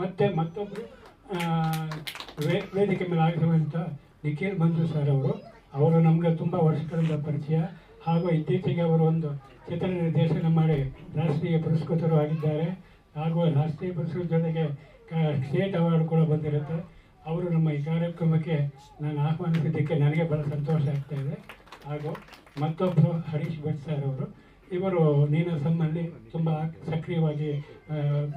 ಮತ್ತು ಮತ್ತೊಬ್ಬರು ವೇದಿಕೆ ಮೇಲೆ ಆಗಿರುವಂಥ ನಿಖಿಲ್ ಬಂಧು ಸರ್ ಅವರು. ಅವರು ನಮಗೆ ತುಂಬ ವರ್ಷಗಳಿಂದ ಪರಿಚಯ. ಹಾಗೂ ಇತ್ತೀಚೆಗೆ ಅವರು ಒಂದು ಚಿತ್ರ ನಿರ್ದೇಶನ ಮಾಡಿ ರಾಷ್ಟ್ರೀಯ ಪುರಸ್ಕೃತರು ಆಗಿದ್ದಾರೆ. ಹಾಗೂ ರಾಷ್ಟ್ರೀಯ ಪುರಸ್ಕೃತ ಜೊತೆಗೆ ಸ್ಟೇಟ್ ಅವಾರ್ಡ್ ಕೂಡ ಬಂದಿರುತ್ತೆ. ಅವರು ನಮ್ಮ ಈ ಕಾರ್ಯಕ್ರಮಕ್ಕೆ ನಾನು ಆಹ್ವಾನಿಸಿದ್ದಕ್ಕೆ ನನಗೆ ಬಹಳ ಸಂತೋಷ ಆಗ್ತಾ ಇದೆ. ಹಾಗೂ ಮತ್ತೊಬ್ಬರು ಹರೀಶ್ ಭಟ್ ಸರ್ ಅವರು. ಇವರು ನೀನಾಸಮ್ಮಲ್ಲಿ ತುಂಬ ಸಕ್ರಿಯವಾಗಿ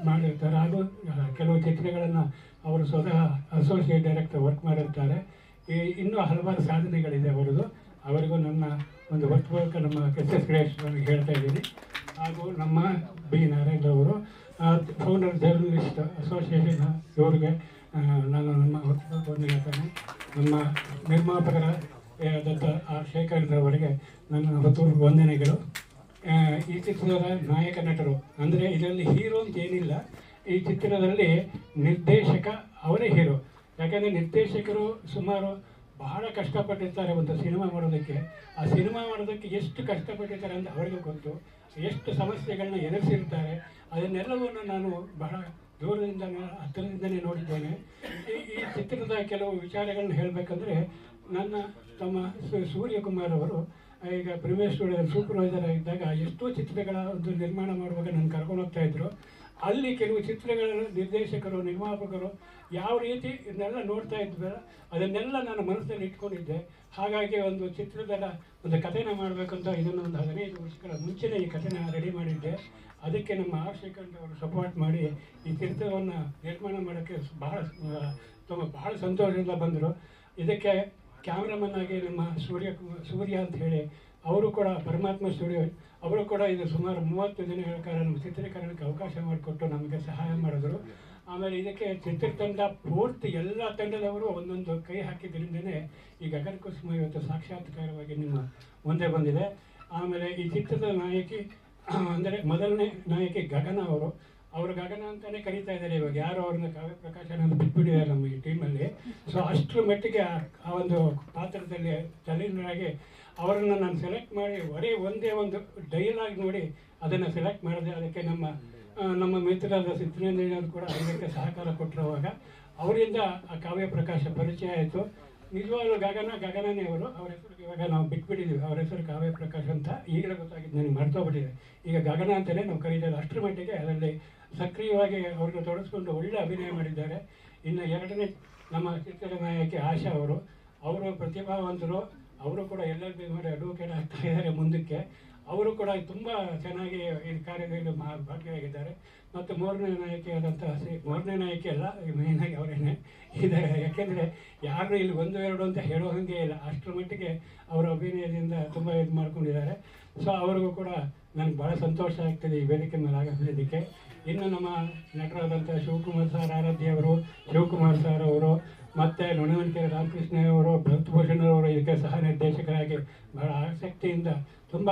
ಮಾಡಿರ್ತಾರೆ. ಹಾಗೂ ಕೆಲವು ಚಿತ್ರಗಳನ್ನು ಅವರು ಸ್ವತಃ ಅಸೋಸಿಯೇಟ್ ಡೈರೆಕ್ಟರ್ ವರ್ಕ್ ಮಾಡಿರ್ತಾರೆ. ಈ, ಇನ್ನೂ ಹಲವಾರು ಸಾಧನೆಗಳಿದೆ ಅವರದು. ಅವರಿಗೂ ನನ್ನ ಒಂದು ವರ್ಕ್ ನಮ್ಮ ಎಸ್ ಎಸ್ ಗಣೇಶ್ವರಿಗೆ ಹೇಳ್ತಾ ಇದ್ದೀನಿ. ಹಾಗೂ ನಮ್ಮ ಬಿ. ನಾರಾಯಣ ಅವರು ಫೌಂಡರ್ ಜರ್ನಲಿಸ್ಟ್ ಅಸೋಸಿಯೇಷನ್ ಇವರಿಗೆ ನಾನು ನಮ್ಮ ವರ್ತುವರ್ಕವನ್ನು ಹೇಳ್ತೇನೆ. ನಮ್ಮ ನಿರ್ಮಾಪಕರ ಆದಂಥ ಆರ್ ಶೇಖರ್ರವರಿಗೆ ನನ್ನ ಹೊತ್ತೂರು ವಂದನೆಗಳು. ಈ ಚಿತ್ರದ ನಾಯಕ ನಟರು. ಅಂದರೆ ಇದರಲ್ಲಿ ಹೀರೋ ಅಂತ ಏನಿಲ್ಲ. ಈ ಚಿತ್ರದಲ್ಲಿ ನಿರ್ದೇಶಕ ಅವರೇ ಹೀರೋ ಯಾಕಂದರೆ ನಿರ್ದೇಶಕರು ಸುಮಾರು ಬಹಳ ಕಷ್ಟಪಟ್ಟಿರ್ತಾರೆ ಒಂದು ಸಿನಿಮಾ ಮಾಡೋದಕ್ಕೆ. ಆ ಸಿನಿಮಾ ಮಾಡೋದಕ್ಕೆ ಎಷ್ಟು ಕಷ್ಟಪಟ್ಟಿರ್ತಾರೆ ಅಂತ ಅವರಿಗೆ ಗೊತ್ತು. ಎಷ್ಟು ಸಮಸ್ಯೆಗಳನ್ನ ಎದುರಿಸಿರ್ತಾರೆ. ಅದನ್ನೆಲ್ಲವನ್ನು ನಾನು ಬಹಳ ದೂರದಿಂದ, ಹತ್ತಿರದಿಂದಲೇ ನೋಡಿದ್ದೇನೆ. ಈ ಚಿತ್ರದ ಕೆಲವು ವಿಚಾರಗಳನ್ನ ಹೇಳಬೇಕಂದ್ರೆ ನನ್ನ ತಮ್ಮ ಸೂರ್ಯಕುಮಾರ್ ಅವರು ಈಗ ಪ್ರಿಮಿಯರ್ ಸ್ಟುಡಿಯೋದಲ್ಲಿ ಸೂಪರ್ವೈಸರ್ ಆಗಿದ್ದಾಗ ಎಷ್ಟೋ ಚಿತ್ರಗಳ ಒಂದು ನಿರ್ಮಾಣ ಮಾಡುವಾಗ ನನ್ನ ಕರ್ಕೊಂಡು ಹೋಗ್ತಾ ಇದ್ರು. ಅಲ್ಲಿ ಕೆಲವು ಚಿತ್ರಗಳ ನಿರ್ದೇಶಕರು, ನಿರ್ಮಾಪಕರು ಯಾವ ರೀತಿ ಇದನ್ನೆಲ್ಲ ನೋಡ್ತಾ ಇದ್ವಲ್ಲ ಅದನ್ನೆಲ್ಲ ನಾನು ಮನಸ್ಸಲ್ಲಿ ಇಟ್ಕೊಂಡಿದ್ದೆ. ಹಾಗಾಗಿ ಒಂದು ಚಿತ್ರದಲ್ಲ ಒಂದು ಕಥೆನ ಮಾಡಬೇಕಂತ ಇದನ್ನು ಒಂದು ಹದಿನೈದು ವರ್ಷಗಳ ಮುಂಚೆನೇ ಈ ಕಥೆನ ರೆಡಿ ಮಾಡಿದ್ದೆ. ಅದಕ್ಕೆ ನಮ್ಮ ಆರ್ ಶ್ರೀಕಂಠ ಅವರು ಸಪೋರ್ಟ್ ಮಾಡಿ ಈ ಚಿತ್ರವನ್ನು ನಿರ್ಮಾಣ ಮಾಡೋಕ್ಕೆ ಬಹಳ ತುಂಬ ಬಹಳ ಸಂತೋಷದಿಂದ ಬಂದರು. ಇದಕ್ಕೆ ಕ್ಯಾಮ್ರಾಮನ್ ಆಗಿ ನಮ್ಮ ಸೂರ್ಯ ಸೂರ್ಯ ಅಂತ ಹೇಳಿ, ಅವರು ಕೂಡ ಪರಮಾತ್ಮ ಸ್ಟುಡಿಯೋ ಅವರು ಕೂಡ ಇದು ಸುಮಾರು ಮೂವತ್ತು ದಿನಗಳ ಕಾಲ ನಮ್ಮ ಚಿತ್ರೀಕರಣಕ್ಕೆ ಅವಕಾಶ ಮಾಡಿಕೊಟ್ಟು ನಮಗೆ ಸಹಾಯ ಮಾಡಿದ್ರು. ಆಮೇಲೆ ಇದಕ್ಕೆ ಚಿತ್ರತಂಡ ಪೂರ್ತಿ ಎಲ್ಲ ತಂಡದವರು ಒಂದೊಂದು ಕೈ ಹಾಕಿದ್ರಿಂದನೇ ಈ ಗಗನ ಕುಸುಮ ಇವತ್ತು ಸಾಕ್ಷಾತ್ಕಾರವಾಗಿ ನಿಮ್ಮ ಮುಂದೆ ಬಂದಿದೆ. ಆಮೇಲೆ ಈ ಚಿತ್ರದ ನಾಯಕಿ, ಅಂದರೆ ಮೊದಲನೇ ನಾಯಕಿ ಗಗನ ಅವರು ಅವರು ಗಗನ ಅಂತಾನೆ ಕರೀತಾ ಇದ್ದಾರೆ ಇವಾಗ. ಯಾರು ಅವ್ರನ್ನ ಕಾವ್ಯ ಪ್ರಕಾಶ್ ಅನ್ನೋದು ಬಿಟ್ಬಿಟ್ಟಿದ್ದಾರೆ ನಮ್ಮ ಈ ಟೀಮಲ್ಲಿ. ಸೊ ಅಷ್ಟರ ಮಟ್ಟಿಗೆ ಆ ಒಂದು ಪಾತ್ರದಲ್ಲಿ ತಲ್ಲೀನರಾಗಿ ಅವರನ್ನು ನಾನು ಸೆಲೆಕ್ಟ್ ಮಾಡಿ ಬರೀ ಒಂದೇ ಒಂದು ಡೈಲಾಗ್ ನೋಡಿ ಅದನ್ನು ಸೆಲೆಕ್ಟ್ ಮಾಡಿದೆ. ಅದಕ್ಕೆ ನಮ್ಮ ನಮ್ಮ ಮಿತ್ರರಾದ ಸಿದ್ದರಾಮಯ್ಯನವರು ಕೂಡ ಅದಕ್ಕೆ ಸಹಕಾರ ಕೊಟ್ಟಿರುವಾಗ ಅವರಿಂದ ಆ ಕಾವ್ಯ ಪ್ರಕಾಶ ಪರಿಚಯ ಆಯಿತು. ನಿಜವಾಗ್ಲೂ ಗಗನ, ಗಗನನೇ ಅವರು. ಅವ್ರ ಹೆಸರು ಇವಾಗ ನಾವು ಬಿಟ್ಬಿಟ್ಟಿದ್ದೀವಿ. ಅವ್ರ ಹೆಸರು ಕಾವ್ಯ ಪ್ರಕಾಶ್ ಅಂತ ಈಗಲೇ ಗೊತ್ತಾಗಿದ್ದು ನನಗೆ ಮರ್ತೋಗ್ಬಿಟ್ಟಿದೆ. ಈಗ ಗಗನ ಅಂತಲೇ ನಾವು ಕರೀತಾರೆ ಅಷ್ಟರ ಮಟ್ಟಿಗೆ ಅದರಲ್ಲಿ ಸಕ್ರಿಯವಾಗಿ ಅವ್ರನ್ನ ತೊಡಗಿಸ್ಕೊಂಡು ಒಳ್ಳೆ ಅಭಿನಯ ಮಾಡಿದ್ದಾರೆ. ಇನ್ನು ಎರಡನೇ ನಮ್ಮ ಚಿತ್ರದ ನಾಯಕಿ ಆಶಾ ಅವರು ಅವರು ಪ್ರತಿಭಾವಂತರು, ಅವರು ಕೂಡ ಎಲ್ ಎಲ್ ಬಿ ಅಡ್ವೊಕೇಟ್ ಆಗ್ತಾ ಇದ್ದಾರೆ ಮುಂದಕ್ಕೆ. ಅವರು ಕೂಡ ತುಂಬ ಚೆನ್ನಾಗಿ ಈ ಕಾರ್ಯದಲ್ಲಿ ಮಾ, ಭಾಗಿಯಾಗಿದ್ದಾರೆ. ಮತ್ತು ಮೂರನೇ ನಾಯಕಿ ಆದಂಥ ಶ್ರೀ ಮೂರನೇ ನಾಯಕಿ ಅಲ್ಲ ಮೇಯ್ನಾಗಿ ಅವರೇನೆ ಇದ್ದಾರೆ. ಯಾಕೆಂದರೆ ಯಾರು ಇಲ್ಲಿ ಒಂದು, ಎರಡು ಅಂತ ಹೇಳೋ ಹಾಗೆ ಇಲ್ಲ. ಅಷ್ಟರ ಮಟ್ಟಿಗೆ ಅವರ ಅಭಿನಯದಿಂದ ತುಂಬ ಇದು ಮಾಡ್ಕೊಂಡಿದ್ದಾರೆ. ಸೊ ಅವ್ರಿಗೂ ಕೂಡ ನನಗೆ ಭಾಳ ಸಂತೋಷ ಆಗ್ತದೆ ಈ ವೇದಿಕೆ ಮೇಲೆ ಆಗಲಿದ್ದಕ್ಕೆ ಇನ್ನು ನಮ್ಮ ನಟರಾದಂಥ ಶಿವಕುಮಾರ್ ಸರ್ ಆರಾಧ್ಯ ಅವರು, ಶಿವಕುಮಾರ್ ಸರ್ ಅವರು, ಮತ್ತು ನೊಣವಣಿಕೆ ರಾಮಕೃಷ್ಣ ಅವರು ಇದಕ್ಕೆ ಸಹ ನಿರ್ದೇಶಕರಾಗಿ ಬಹಳ ಆಸಕ್ತಿಯಿಂದ ತುಂಬ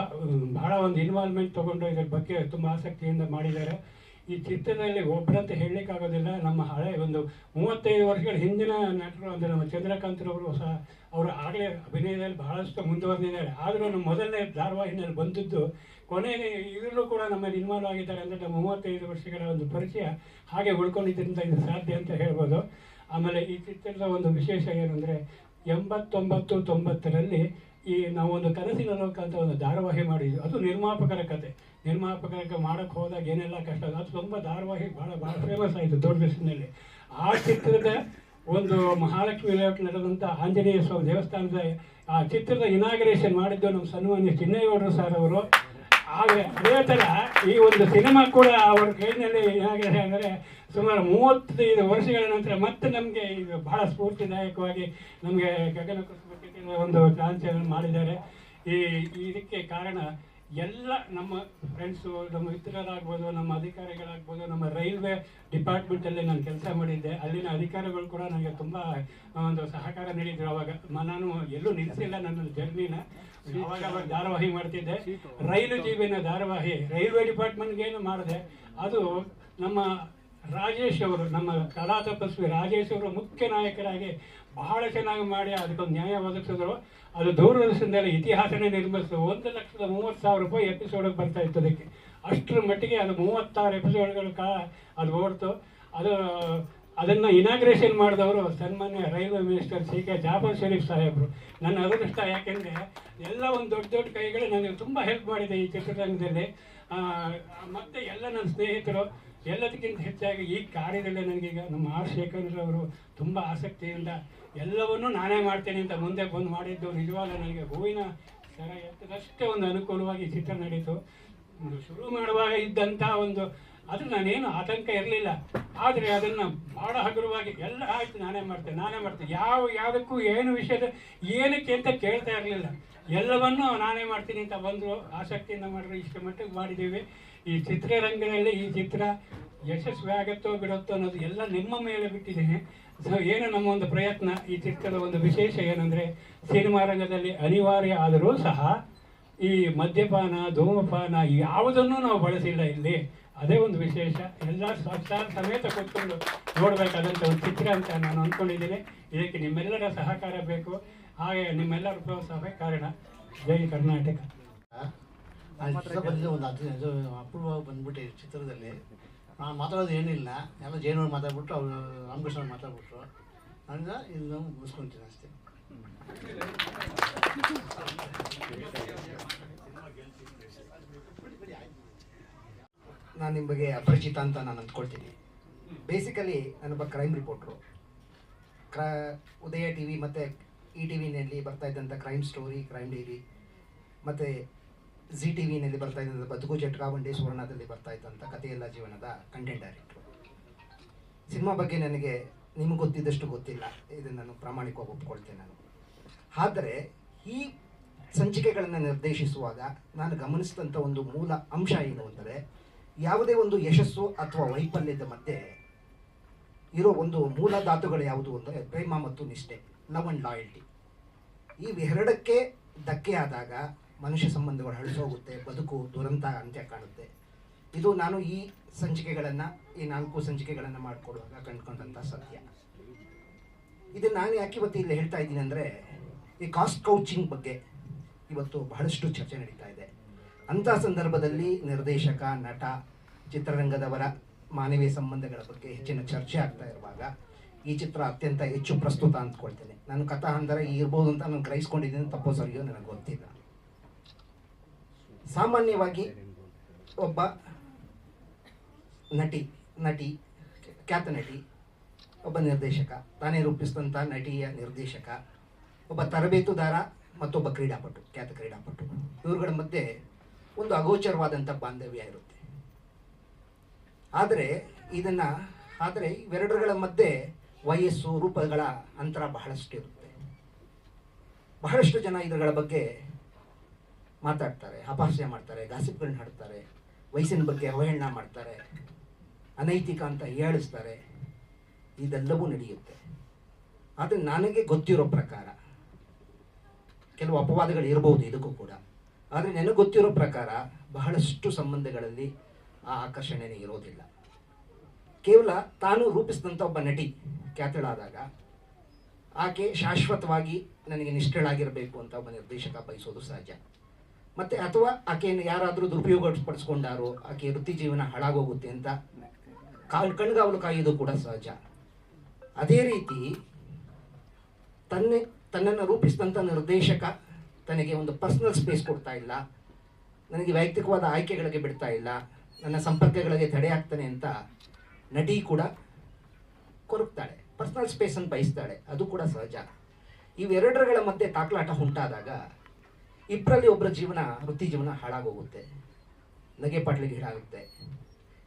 ಭಾಳ ಒಂದು ಇನ್ವಾಲ್ವ್ಮೆಂಟ್ ತೊಗೊಂಡು ಇದ್ರ ಬಗ್ಗೆ ತುಂಬ ಆಸಕ್ತಿಯಿಂದ ಮಾಡಿದ್ದಾರೆ. ಈ ಚಿತ್ರದಲ್ಲಿ ಒಬ್ಬರಂತ ಹೇಳಲಿಕ್ಕಾಗೋದಿಲ್ಲ ನಮ್ಮ ಹಳೆ ಒಂದು ಮೂವತ್ತೈದು ವರ್ಷಗಳ ಹಿಂದಿನ ನಟರು ಅಂದರೆ ನಮ್ಮ ಚಂದ್ರಕಾಂತರವರು ಸಹ ಅವರು ಆಗಲೇ ಅಭಿನಯದಲ್ಲಿ ಬಹಳಷ್ಟು ಮುಂದುವರೆದಿದ್ದಾರೆ. ಆದರೂ ನಮ್ಮ ಮೊದಲನೇ ಧಾರಾವಾಹಿನಲ್ಲಿ ಬಂದದ್ದು ಕೊನೆಗೆ ಇದರಲ್ಲೂ ಕೂಡ ನಮ್ಮಲ್ಲಿ ಇನ್ವಾಲ್ವ್ ಆಗಿದ್ದಾರೆ ಅಂದರೆ ನಮ್ಮ ಮೂವತ್ತೈದು ವರ್ಷಗಳ ಒಂದು ಪರಿಚಯ ಹಾಗೆ ಉಳ್ಕೊಂಡಿದ್ದರಿಂದ ಇದು ಸಾಧ್ಯ ಅಂತ ಹೇಳ್ಬೋದು. ಆಮೇಲೆ ಈ ಚಿತ್ರದ ಒಂದು ವಿಶೇಷ ಏನು ಅಂದರೆ ಎಂಬತ್ತೊಂಬತ್ತು ತೊಂಬತ್ತರಲ್ಲಿ ಈ ನಾವು ಒಂದು ಕನಸಿನ ಲೋಕ ಅಂತ ಒಂದು ಧಾರಾವಾಹಿ ಮಾಡಿದ್ವಿ. ಅದು ನಿರ್ಮಾಪಕರ ಕತೆ. ನಿರ್ಮಾಪಕರ ಮಾಡೋಕ್ಕೆ ಹೋದಾಗ ಏನೆಲ್ಲ ಕಷ್ಟ ಅದು ತುಂಬ ಧಾರಾವಾಹಿ ಭಾಳ ಭಾಳ ಫೇಮಸ್ ಆಯಿತು ದೂರದರ್ಶನದಲ್ಲಿ ಆ ಚಿತ್ರದ ಒಂದು ಮಹಾಲಕ್ಷ್ಮಿ ಲೇಔಟ್ ನಡೆದಂಥ ಆಂಜನೇಯ ಸ್ವಾಮಿ ದೇವಸ್ಥಾನದ ಆ ಚಿತ್ರದ ಇನಾಗ್ರೇಷನ್ ಮಾಡಿದ್ದು ನಮ್ಮ ಸನ್ಮಾನ್ಯ ಚಿನ್ನೇಗೌಡರು ಸರ್ ಅವರು. ಆದರೆ ಅದೇ ಥರ ಈ ಒಂದು ಸಿನಿಮಾ ಕೂಡ ಅವರ ಕೈನಲ್ಲಿ ಏನಾಗಿದೆ ಅಂದರೆ ಸುಮಾರು ಮೂವತ್ತೈದು ವರ್ಷಗಳ ನಂತರ ಮತ್ತೆ ನಮಗೆ ಇದು ಬಹಳ ಸ್ಫೂರ್ತಿದಾಯಕವಾಗಿ ನಮಗೆ ಗಗನ ಒಂದು ಚಾನ್ಸ್ ಮಾಡಿದ್ದಾರೆ. ಈ ಇದಕ್ಕೆ ಕಾರಣ ಎಲ್ಲ ನಮ್ಮ ಫ್ರೆಂಡ್ಸು ನಮ್ಮ ಮಿತ್ರರಾಗ್ಬೋದು, ನಮ್ಮ ಅಧಿಕಾರಿಗಳಾಗ್ಬೋದು, ನಮ್ಮ ರೈಲ್ವೆ ಡಿಪಾರ್ಟ್ಮೆಂಟಲ್ಲಿ ನಾನು ಕೆಲಸ ಮಾಡಿದ್ದೆ. ಅಲ್ಲಿನ ಅಧಿಕಾರಿಗಳು ಕೂಡ ನನಗೆ ತುಂಬ ಒಂದು ಸಹಕಾರ ನೀಡಿದ್ರು. ಅವಾಗ ನಾನು ಎಲ್ಲೂ ನಿಲ್ಲಿಸಿಲ್ಲ ನನ್ನ ಜರ್ನಿನ. ಅವಾಗ ಅವಾಗ ಧಾರಾವಾಹಿ ಮಾಡ್ತಿದ್ದೆ. ರೈಲು ಜೀವಿನ ಧಾರಾವಾಹಿ, ರೈಲ್ವೆ ಡಿಪಾರ್ಟ್ಮೆಂಟ್ಗೇನು ಮಾಡಿದೆ. ಅದು ನಮ್ಮ ರಾಜೇಶ್ ಅವರು, ನಮ್ಮ ಕಲಾ ತಪಸ್ವಿ ರಾಜೇಶ್ ಅವರು ಮುಖ್ಯ ನಾಯಕರಾಗಿ ಬಹಳ ಚೆನ್ನಾಗಿ ಮಾಡಿ ಅದಕ್ಕೊಂದು ನ್ಯಾಯ ಒದಗಿಸಿದ್ರು. ಅದು ದೂರದರ್ಶನದಲ್ಲಿ ಇತಿಹಾಸನೇ ನಿರ್ಮಿಸಿದ್ರು. ಒಂದು ಲಕ್ಷದ ಮೂವತ್ತು ಸಾವಿರ ರೂಪಾಯಿ ಎಪಿಸೋಡಿಗೆ ಬರ್ತಾ ಇತ್ತು ಅದಕ್ಕೆ. ಅಷ್ಟರ ಮಟ್ಟಿಗೆ ಅದು ಮೂವತ್ತಾರು ಎಪಿಸೋಡ್ಗಳ ಕಾಲ ಅದು ಓಡ್ತು. ಅದು, ಅದನ್ನು ಇನಾಗ್ರೇಷನ್ ಮಾಡಿದವರು ಸನ್ಮಾನ್ಯ railway minister C K Jaffer Sharief ಸಾಹೇಬರು. ನನ್ನ ಅದೃಷ್ಟ ಯಾಕೆಂದರೆ ಎಲ್ಲ ಒಂದು ದೊಡ್ಡ ದೊಡ್ಡ ಕೈಗಳು ನನಗೆ ತುಂಬ ಹೆಲ್ಪ್ ಮಾಡಿದೆ ಈ ಚಿತ್ರರಂಗದಲ್ಲಿ. ಮತ್ತು ಎಲ್ಲ ನನ್ನ ಸ್ನೇಹಿತರು ಎಲ್ಲದಕ್ಕಿಂತ ಹೆಚ್ಚಾಗಿ ಈ ಕಾರ್ಯದಲ್ಲಿ ನನಗೀಗ ನಮ್ಮ ಆರ್ ಶೇಖರ್ರವರು ತುಂಬ ಆಸಕ್ತಿಯಿಂದ ಎಲ್ಲವನ್ನೂ ನಾನೇ ಮಾಡ್ತೇನೆ ಅಂತ ಮುಂದೆ ಬಂದು ಮಾಡಿದ್ದು ನಿಜವಾಗ ನನಗೆ ಹೂವಿನ ಸರ ಎತ್ತದಷ್ಟೇ ಒಂದು ಅನುಕೂಲವಾಗಿ ಚಿತ್ರ ನಡೀತು. ಶುರು ಮಾಡುವಾಗ ಇದ್ದಂಥ ಒಂದು ಅದು ನಾನೇನು ಆತಂಕ ಇರಲಿಲ್ಲ. ಆದರೆ ಅದನ್ನು ಭಾಳ ಹಗುರವಾಗಿ ಎಲ್ಲ ಆಯ್ತು, ನಾನೇ ಮಾಡ್ತೇನೆ ನಾನೇ ಮಾಡ್ತೇನೆ ಯಾವ ಯಾವುದಕ್ಕೂ ಏನು ವಿಷಯದ, ಏನಕ್ಕೆ ಅಂತ ಕೇಳ್ತಾ ಇರಲಿಲ್ಲ. ಎಲ್ಲವನ್ನೂ ನಾನೇ ಮಾಡ್ತೀನಿ ಅಂತ ಬಂದರು. ಆಸಕ್ತಿಯಿಂದ ಮಾಡಿದ್ರು ಇಷ್ಟು ಮಟ್ಟಿಗೆ ಮಾಡಿದ್ದೀವಿ. ಈ ಚಿತ್ರರಂಗದಲ್ಲಿ ಈ ಚಿತ್ರ ಯಶಸ್ವಿ ಆಗುತ್ತೋ ಬಿಡುತ್ತೋ ಅನ್ನೋದು ಎಲ್ಲ ನಿಮ್ಮ ಮೇಲೆ ಬಿಟ್ಟಿದ್ದೇನೆ. ಸೊ ಏನು ನಮ್ಮ ಒಂದು ಪ್ರಯತ್ನ, ಈ ಚಿತ್ರದ ಒಂದು ವಿಶೇಷ ಏನಂದರೆ, ಸಿನಿಮಾ ರಂಗದಲ್ಲಿ ಅನಿವಾರ್ಯ ಆದರೂ ಸಹ, ಈ ಮದ್ಯಪಾನ, ಧೂಮಪಾನ ಯಾವುದನ್ನು ನಾವು ಬಳಸಿಲ್ಲ ಇಲ್ಲಿ. ಅದೇ ಒಂದು ವಿಶೇಷ. ಎಲ್ಲ ಸಾಕ್ಷಾತ್ ಸಮೇತ ಕೂತ್ಕೊಂಡು ನೋಡಬೇಕಾದಂಥ ಒಂದು ಚಿತ್ರ ಅಂತ ನಾನು ಅಂದ್ಕೊಂಡಿದ್ದೀನಿ. ಇದಕ್ಕೆ ನಿಮ್ಮೆಲ್ಲರ ಸಹಕಾರ ಬೇಕು. ಹಾಗೆ ನಿಮ್ಮೆಲ್ಲರ ಪ್ರೋತ್ಸಾಹವೇ ಕಾರಣ. ಜೈ ಕರ್ನಾಟಕ. ಒಂದು ಅಪೂರ್ವವಾಗಿ ಬಂದ್ಬಿಟ್ಟು ಚಿತ್ರದಲ್ಲಿ. ನಾನು ಮಾತಾಡೋದು ಏನಿಲ್ಲ. ಎಲ್ಲ ಜೈನವ್ರು ಮಾತಾಡ್ಬಿಟ್ರು, ಅವರು ರಾಮಕೃಷ್ಣ ಮಾತಾಡ್ಬಿಟ್ರು. ನಾನು ಇದನ್ನು ಮುಗಿಸ್ಕೊಂತೀನಿ ಅಷ್ಟೇ. ನಾನು ನಿಮ್ಮ ಬಗ್ಗೆ ಅಪರಿಚಿತ ಅಂತ ನಾನು ಅಂದ್ಕೊಳ್ತೀನಿ. ಬೇಸಿಕಲಿ ನಾನೊಬ್ಬ ಕ್ರೈಮ್ ರಿಪೋರ್ಟ್ರು ಕ್ರ ಉದಯ ಟಿ ವಿ ಮತ್ತು ಇ ಟಿ ವಿನಲ್ಲಿ ಬರ್ತಾ ಇದ್ದಂಥ ಕ್ರೈಮ್ ಸ್ಟೋರಿ ಕ್ರೈಮ್ ಡೈರಿ ಮತ್ತು ಜಿ ಟಿ ವಿನಲ್ಲಿ ಬರ್ತಾ ಇದ್ದಂಥ ಬದುಕು ಜಟ್ಕಾವಂಡಿ ಸುವರ್ಣದಲ್ಲಿ ಬರ್ತಾ ಇದ್ದಂಥ ಕಥೆಯೆಲ್ಲ ಜೀವನದ ಕಂಟೆಂಟ್ ಡೈರೆಕ್ಟ್ರು ಸಿನಿಮಾ ಬಗ್ಗೆ ನನಗೆ ನಿಮಗೆ ಗೊತ್ತಿದ್ದಷ್ಟು ಗೊತ್ತಿಲ್ಲ. ಇದನ್ನು ನಾನು ಪ್ರಾಮಾಣಿಕವಾಗಿ ಒಪ್ಕೊಳ್ತೇನೆ ನಾನು. ಆದರೆ ಈ ಸಂಚಿಕೆಗಳನ್ನು ನಿರ್ದೇಶಿಸುವಾಗ ನಾನು ಗಮನಿಸಿದಂಥ ಒಂದು ಮೂಲ ಅಂಶ ಏನು ಅಂದರೆ ಯಾವುದೇ ಒಂದು ಯಶಸ್ಸು ಅಥವಾ ವೈಫಲ್ಯದ ಮಧ್ಯೆ ಇರೋ ಒಂದು ಮೂಲ ಧಾತುಗಳು ಯಾವುದು ಅಂದರೆ ಪ್ರೇಮ ಮತ್ತು ನಿಷ್ಠೆ ಲವ್ ಅಂಡ್ ಲಾಯಲ್ಟಿ ಇವೆರಡಕ್ಕೆ ಧಕ್ಕೆ ಆದಾಗ ಮನುಷ್ಯ ಸಂಬಂಧಗಳು ಹಳಿಸೋಗುತ್ತೆ ಬದುಕು ದುರಂತ ಅಂತ್ಯ ಕಾಣುತ್ತೆ. ಇದು ನಾನು ಈ ಸಂಚಿಕೆಗಳನ್ನು, ಈ ನಾಲ್ಕು ಸಂಚಿಕೆಗಳನ್ನು ಮಾಡಿಕೊಡುವಾಗ ಕಂಡುಕೊಂಡಂಥ ಸತ್ಯ. ಇದನ್ನು ನಾನು ಯಾಕೆ ಇವತ್ತು ಇಲ್ಲಿ ಹೇಳ್ತಾ ಇದ್ದೀನಿ ಅಂದರೆ, ಈ ಕಾಸ್ಟ್ ಕೌಚಿಂಗ್ ಬಗ್ಗೆ ಇವತ್ತು ಬಹಳಷ್ಟು ಚರ್ಚೆ ನಡೀತಾ ಇದೆ. ಅಂಥ ಸಂದರ್ಭದಲ್ಲಿ ನಿರ್ದೇಶಕ, ನಟ, ಚಿತ್ರರಂಗದವರ ಮಾನವೀಯ ಸಂಬಂಧಗಳ ಬಗ್ಗೆ ಹೆಚ್ಚಿನ ಚರ್ಚೆ ಆಗ್ತಾ ಇರುವಾಗ ಈ ಚಿತ್ರ ಅತ್ಯಂತ ಹೆಚ್ಚು ಪ್ರಸ್ತುತ ಅಂದ್ಕೊಳ್ತೇನೆ. ನಾನು ಕಥಾ ಅಂದರೆ ಇರ್ಬೋದು ಅಂತ ನಾನು ಗ್ರಹಿಸ್ಕೊಂಡಿದ್ದೀನಿ, ತಪ್ಪೋ ಸರಿಯೋ ನನಗೆ ಗೊತ್ತಿಲ್ಲ. ಸಾಮಾನ್ಯವಾಗಿ ಒಬ್ಬ ನಟಿ ನಟಿ, ಖ್ಯಾತ ನಟಿ, ಒಬ್ಬ ನಿರ್ದೇಶಕ, ತಾನೇ ರೂಪಿಸಿದಂಥ ನಟಿಯ ನಿರ್ದೇಶಕ, ಒಬ್ಬ ತರಬೇತುದಾರ ಮತ್ತೊಬ್ಬ ಕ್ರೀಡಾಪಟು, ಖ್ಯಾತ ಕ್ರೀಡಾಪಟು. ಇವ್ರುಗಳ ಮಧ್ಯೆ ಒಂದು ಅಗೋಚರವಾದಂಥ ಬಾಂಧವ್ಯ ಇರುತ್ತೆ. ಆದರೆ ಇದನ್ನು, ಆದರೆ ಇವೆರಡರ ಮಧ್ಯೆ ವಯಸ್ಸು, ರೂಪಗಳ ಅಂತರ ಬಹಳಷ್ಟು ಇರುತ್ತೆ ಬಹಳಷ್ಟು ಜನ ಇದರ ಬಗ್ಗೆ ಮಾತಾಡ್ತಾರೆ, ಅಪಹಾಸ್ಯ ಮಾಡ್ತಾರೆ, ಗಾಸಿಪ್ಗಳನ್ನ ಹಾಡ್ತಾರೆ, ವಯಸ್ಸಿನ ಬಗ್ಗೆ ಅವಹೇಳನ ಮಾಡ್ತಾರೆ, ಅನೈತಿಕ ಅಂತ ಹೇಳಿಸ್ತಾರೆ. ಇದೆಲ್ಲವೂ ನಡೆಯುತ್ತೆ. ಆದರೆ ನನಗೆ ಗೊತ್ತಿರೋ ಪ್ರಕಾರ, ಕೆಲವು ಅಪವಾದಗಳು ಇರಬಹುದು ಇದಕ್ಕೂ ಕೂಡ, ಆದರೆ ನನಗೆ ಗೊತ್ತಿರೋ ಪ್ರಕಾರ ಬಹಳಷ್ಟು ಸಂಬಂಧಗಳಲ್ಲಿ ಆ ಆಕರ್ಷಣೆನೇ ಇರೋದಿಲ್ಲ. ಕೇವಲ ತಾನು ರೂಪಿಸಿದಂಥ ಒಬ್ಬ ನಟಿ ಖ್ಯಾತಳಾದಾಗ ಆಕೆ ಶಾಶ್ವತವಾಗಿ ನನಗೆ ನಿಷ್ಠಳಾಗಿರಬೇಕು ಅಂತ ಒಬ್ಬ ನಿರ್ದೇಶಕ ಬಯಸೋದು ಸಹಜ. ಮತ್ತೆ ಅಥವಾ ಆಕೆಯನ್ನು ಯಾರಾದರೂ ದುರುಪಯೋಗ ಪಡಿಸ್ಕೊಂಡಾರು ಆಕೆ ವೃತ್ತಿ ಜೀವನ ಹಾಳಾಗೋಗುತ್ತೆ ಅಂತ ಕಾಲ್ ಕಣ್ಗಾವಲು ಕಾಯೋದು ಕೂಡ ಸಹಜ. ಅದೇ ರೀತಿ ತನ್ನೆ, ತನ್ನನ್ನು ರೂಪಿಸಿದಂಥ ನಿರ್ದೇಶಕ ತನಗೆ ಒಂದು ಪರ್ಸನಲ್ ಸ್ಪೇಸ್ ಕೊಡ್ತಾ ಇಲ್ಲ. ನನಗೆ ವೈಯಕ್ತಿಕವಾದ ಆಯ್ಕೆಗಳಿಗೆ ಬಿಡ್ತಾ ಇಲ್ಲ. ನನ್ನ ಸಂಪರ್ಕಗಳಿಗೆ ತಡೆ ಆಗ್ತಾನೆ ಅಂತ ನಟಿ ಕೂಡ ಕೊರಗ್ತಾಳೆ. ಪರ್ಸನಲ್ ಸ್ಪೇಸನ್ನು ಬಯಸ್ತಾಳೆ. ಅದು ಕೂಡ ಸಹಜ. ಇವೆರಡರಗಳ ಮಧ್ಯೆ ತಾಕ್ಲಾಟ ಉಂಟಾದಾಗ ಇಬ್ಬರಲ್ಲಿ ಒಬ್ಬರ ಜೀವನ, ವೃತ್ತಿ ಜೀವನ ಹಾಳಾಗೋಗುತ್ತೆ. ನಗೆ ಪಾಟ್ಲಿಗೆ ಹೀಡಾಗುತ್ತೆ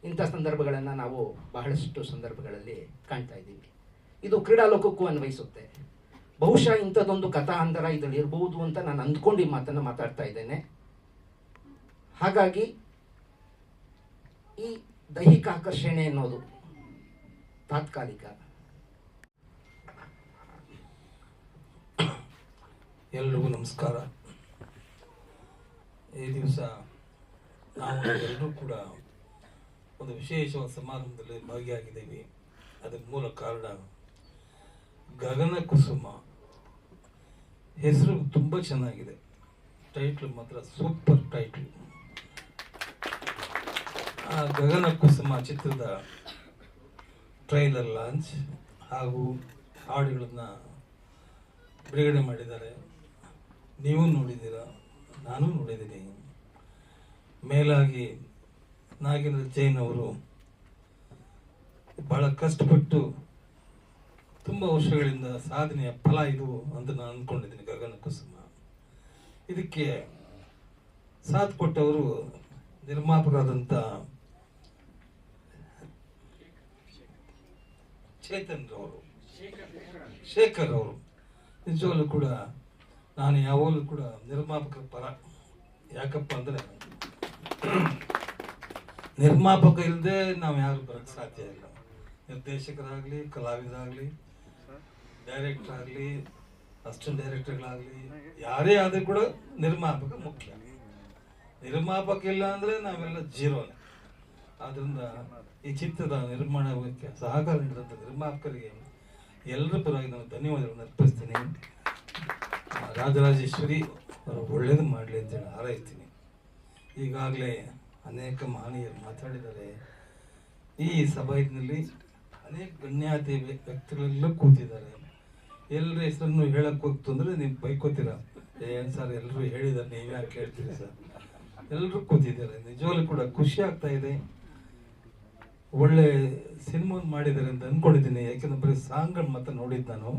ಇಂಥ ಸಂದರ್ಭಗಳನ್ನು ನಾವು ಬಹಳಷ್ಟು ಸಂದರ್ಭಗಳಲ್ಲಿ ಕಾಣ್ತಾ ಇದ್ದೀವಿ. ಇದು ಕ್ರೀಡಾ ಲೋಕಕ್ಕೂ ಅನ್ವಯಿಸುತ್ತೆ. ಬಹುಶಃ ಇಂಥದ್ದೊಂದು ಕಥಾ ಅಂತರ ಇದರಲ್ಲಿ ಇರಬಹುದು ಅಂತ ನಾನು ಅಂದ್ಕೊಂಡು ಈ ಮಾತನ್ನು ಮಾತಾಡ್ತಾ ಇದ್ದೇನೆ. ಹಾಗಾಗಿ, ಈ ದೈಹಿಕ ಆಕರ್ಷಣೆ ಅನ್ನೋದು ತಾತ್ಕಾಲಿಕ. ಎಲ್ರಿಗೂ ನಮಸ್ಕಾರ. ಈ ದಿವಸ ನಾವು ಎಲ್ಲರೂ ಕೂಡ ಒಂದು ವಿಶೇಷವಾದ ಸಮಾರಂಭದಲ್ಲಿ ಭಾಗಿಯಾಗಿದ್ದೀವಿ. ಅದಕ್ಕೆ ಮೂಲ ಕಾರಣ ಗಗನ ಕುಸುಮ. ಹೆಸರು ತುಂಬ ಚೆನ್ನಾಗಿದೆ. ಟೈಟ್ಲ್ ಮಾತ್ರ ಸೂಪರ್ ಟೈಟ್ಲ್ ಆ ಗಗನ ಕುಸುಮ ಚಿತ್ರದ ಟ್ರೈಲರ್ ಲಾಂಚ್ ಹಾಗೂ ಹಾಡುಗಳನ್ನು ಬಿಡುಗಡೆ ಮಾಡಿದ್ದಾರೆ. ನೀವು ನೋಡಿದ್ದೀರ? ನಾನು ನೋಡಿದ್ದೀನಿ. ಮೇಲಾಗಿ ನಾಗೇಂದ್ರ ಜೈನ್ ಅವರು ಬಹಳ ಕಷ್ಟಪಟ್ಟು ತುಂಬ ವರ್ಷಗಳಿಂದ ಸಾಧನೆಯ ಫಲ ಇದು ಅಂತ ನಾನು ಅಂದ್ಕೊಂಡಿದ್ದೀನಿ ಗಗನ ಕುಸುಮ. ಇದಕ್ಕೆ ಸಾಥ್ ಕೊಟ್ಟವರು ನಿರ್ಮಾಪಕರಾದಂಥ ಚೇತನ್ ಅವರು ಶೇಖರ್ ಅವರು. ನಿಜವಾಗ್ಲೂ ಕೂಡ ನಾನು ಯಾವಾಗಲೂ ಕೂಡ ನಿರ್ಮಾಪಕರ ಪರ. ಯಾಕಪ್ಪ ಅಂದರೆ, ನಿರ್ಮಾಪಕ ಇಲ್ಲದೆ ನಾವು ಯಾರು ಬರೋಕ್ಕೆ ಸಾಧ್ಯ ಇಲ್ಲ. ನಿರ್ದೇಶಕರಾಗಲಿ ಕಲಾವಿದರಾಗಲಿ ಡೈರೆಕ್ಟರ್ ಆಗಲಿ ಅಸಿಸ್ಟೆಂಟ್ ಡೈರೆಕ್ಟರ್ಗಳಾಗಲಿ ಯಾರೇ ಆದರೂ ಕೂಡ ನಿರ್ಮಾಪಕ ಮುಖ್ಯ. ನಿರ್ಮಾಪಕ ಇಲ್ಲ ಅಂದರೆ ನಾವೆಲ್ಲ ಜೀರೋ ಆದ್ದರಿಂದ ಈ ಚಿತ್ರದ ನಿರ್ಮಾಣಕ್ಕೆ ಸಹಕಾರ ನೀಡಿದಂಥ ನಿರ್ಮಾಪಕರಿಗೆ ಎಲ್ಲರ ಪರವಾಗಿ ನಾನು ಧನ್ಯವಾದಗಳನ್ನು ಅರ್ಪಿಸ್ತೀನಿ. ರಾಜರಾಜೇಶ್ವರಿ ಅವರು ಒಳ್ಳೇದು ಮಾಡಲಿ ಅಂತೇಳಿ ಹಾರೈಸ್ತೀನಿ. ಈಗಾಗಲೇ ಅನೇಕ ಮಹನೀಯರು ಮಾತಾಡಿದ್ದಾರೆ. ಈ ಸಭೆಯಲ್ಲಿ ಅನೇಕ ಗಣ್ಯಾತಿ ವ್ಯಕ್ತಿಗಳೆಲ್ಲ ಕೂತಿದ್ದಾರೆ. ಎಲ್ಲರ ಹೆಸರನ್ನು ಹೇಳಕ್ಕೆ ಹೋಗ್ತು ಅಂದರೆ ನೀವು ಬೈಕೋತೀರ. ಏನು ಸರ್ ಎಲ್ಲರೂ ಹೇಳಿದ್ದಾರೆ, ನೀವು ಯಾಕೆ ಕೇಳ್ತೀರಿ ಸರ್? ಎಲ್ಲರೂ ಕೂತಿದ್ದಾರೆ. ನಿಜವಾಗ್ಲೂ ಕೂಡ ಖುಷಿ ಆಗ್ತಾ ಇದೆ. ಒಳ್ಳೆ ಸಿನಿಮಾ ಮಾಡಿದ್ದಾರೆ ಅಂತ ಅಂದ್ಕೊಂಡಿದ್ದೀನಿ ಯಾಕೆಂದ್ರೆ ಬರೀ ಸಾಂಗ್ಗಳು ಮಾತ್ರ ನೋಡಿದ್ದು ನಾನು.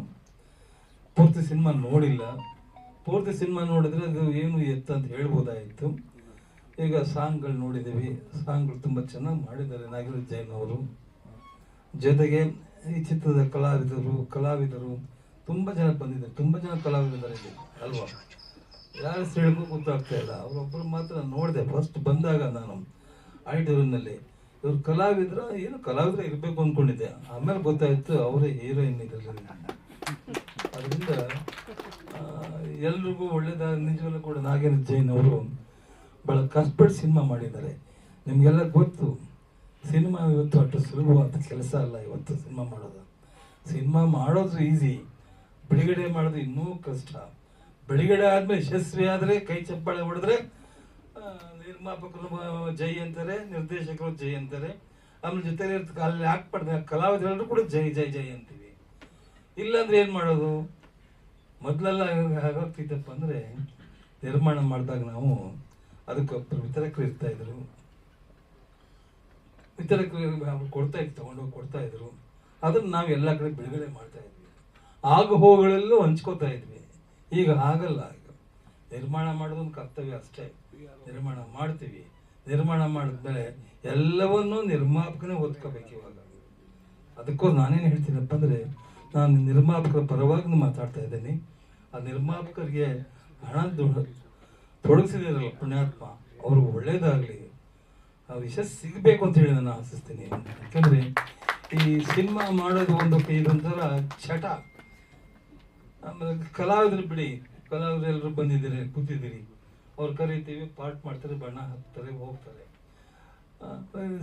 ಪೂರ್ತಿ ಸಿನಿಮಾ ನೋಡಿಲ್ಲ. ಪೂರ್ತಿ ಸಿನಿಮಾ ನೋಡಿದ್ರೆ ಅದು ಏನು ಎತ್ತ ಅಂತ ಹೇಳ್ಬೋದಾಯಿತು. ಈಗ ಸಾಂಗ್ಗಳು ನೋಡಿದ್ದೀವಿ. ಸಾಂಗ್ಗಳು ತುಂಬ ಚೆನ್ನಾಗಿ ಮಾಡಿದ್ದಾರೆ. ನಾಗರಾಜ್ ಜೈನ್ ಅವರು. ಜೊತೆಗೆ ಈ ಚಿತ್ರದ ಕಲಾವಿದರು ಕಲಾವಿದರು ತುಂಬ ಜನ ಬಂದಿದ್ದಾರೆ. ತುಂಬ ಜನ ಕಲಾವಿದರಿದ್ದಾರೆ ಇಲ್ಲಿ. ಅಲ್ವಾ? ಯಾರು ಹೆಸರು ಗೊತ್ತಾಗ್ತಾ ಇಲ್ಲ. ಅವರೊಬ್ಬರು ಮಾತ್ರ ನೋಡಿದೆ. ಫಸ್ಟ್ ಬಂದಾಗ ನಾನು ಆಡಿಟೋರಿಯಂನಲ್ಲಿ ಇವ್ರು ಕಲಾವಿದ್ರ, ಏನು ಕಲಾವಿದ್ರ ಇರಬೇಕು ಅಂದ್ಕೊಂಡಿದ್ದೆ ಆಮೇಲೆ ಗೊತ್ತಾಯ್ತು, ಅವರೇ ಹೀರೋಯಿನ್ ಇದರಲ್ಲಿ. ಅದರಿಂದ ಎಲ್ರಿಗೂ ಒಳ್ಳೇದ ನಿಜವಲ್ಲ ಕೂಡ ನಾಗೇಂದ್ರ ಜೈನ್ ಅವರು ಭಾಳ ಕಷ್ಟಪಟ್ಟು ಸಿನಿಮಾ ಮಾಡಿದ್ದಾರೆ. ನಿಮಗೆಲ್ಲ ಗೊತ್ತು, ಸಿನಿಮಾ ಇವತ್ತು ಅಷ್ಟು ಸುಲಭವಾದ ಕೆಲಸ ಅಲ್ಲ ಇವತ್ತು ಸಿನಿಮಾ ಮಾಡೋದು. ಸಿನಿಮಾ ಮಾಡೋದು ಈಸಿ, ಬಿಡುಗಡೆ ಮಾಡೋದು ಇನ್ನೂ ಕಷ್ಟ. ಬಿಡುಗಡೆ ಆದ್ಮೇಲೆ ಯಶಸ್ವಿ ಆದರೆ, ಕೈ ಚಪ್ಪಾಳೆ ಹೊಡೆದ್ರೆ ನಿರ್ಮಾಪಕರು ಜೈ ಅಂತಾರೆ, ನಿರ್ದೇಶಕರು ಜೈ ಅಂತಾರೆ. ಆಮೇಲೆ ಜೊತೆಲಿ ಅಲ್ಲಿ ಹಾಕ್ಬಾರ್ದು ಕಲಾವಿದರೆಲ್ಲರೂ ಕೂಡ ಜೈ ಜೈ ಜೈ ಅಂತೀವಿ ಇಲ್ಲಾಂದ್ರೆ ಏನು ಮಾಡೋದು? ಮೊದಲೆಲ್ಲ ಹಾಗಾಗ್ತಿತ್ತಪ್ಪ ಅಂದರೆ ನಿರ್ಮಾಣ ಮಾಡಿದಾಗ ನಾವು ಅದಕ್ಕೊಬ್ಬರು ವಿತರಕರು ಇರ್ತಾಯಿದ್ರು ವಿತರಕರು ಕೊಡ್ತಾ ಇದ್ರು ತಗೊಂಡೋಗಿ ಕೊಡ್ತಾ ಇದ್ರು. ಅದನ್ನ ನಾವು ಎಲ್ಲ ಕಡೆ ಬಿಡುಗಡೆ ಮಾಡ್ತಾ ಇದ್ವಿ. ಆಗ ಹೋಗಳೆಲ್ಲೂ ಹಂಚ್ಕೋತಾ ಇದ್ವಿ. ಈಗ ಆಗಲ್ಲ ಈಗ. ನಿರ್ಮಾಣ ಮಾಡೋದೊಂದು ಕರ್ತವ್ಯ ಅಷ್ಟೇ. ನಿರ್ಮಾಣ ಮಾಡ್ತೀವಿ. ನಿರ್ಮಾಣ ಮಾಡಿದ್ಮೇಲೆ ಎಲ್ಲವನ್ನೂ ನಿರ್ಮಾಪಕನೇ ಓದ್ಕೋಬೇಕು ಇವಾಗ. ಅದಕ್ಕೂ ನಾನೇನು ಹೇಳ್ತೀನಪ್ಪ ಅಂದರೆ ನಾನು ನಿರ್ಮಾಪಕರ ಪರವಾಗಿ ಮಾತಾಡ್ತಾ ಇದ್ದೀನಿ. ಆ ನಿರ್ಮಾಪಕರಿಗೆ ಹಣ ತೊಡಗಿಸಿದಿರಲ್ಲ ಪುಣ್ಯಾತ್ಮ ಅವ್ರಿಗೆ ಒಳ್ಳೇದಾಗಲಿ, ಆ ವಿಷಯ ಸಿಗಬೇಕು ಅಂತ ಹೇಳಿ ನಾನು ಆಶಿಸ್ತೀನಿ. ಯಾಕಂದರೆ ಈ ಸಿನಿಮಾ ಮಾಡೋದು ಒಂದು ಇದೊಂಥರ ಚಟ ಆಮೇಲೆ ಕಲಾವಿದರು ಬಿಡಿ, ಕಲಾವಿದರು ಎಲ್ಲರೂ ಬಂದಿದ್ದೀರಿ, ಕೂತಿದ್ದೀರಿ. ಅವ್ರು ಕರಿತೀವಿ ಪಾರ್ಟ್ ಮಾಡ್ತಾರೆ, ಬಣ್ಣ ಹಾಕ್ತಾರೆ, ಹೋಗ್ತಾರೆ.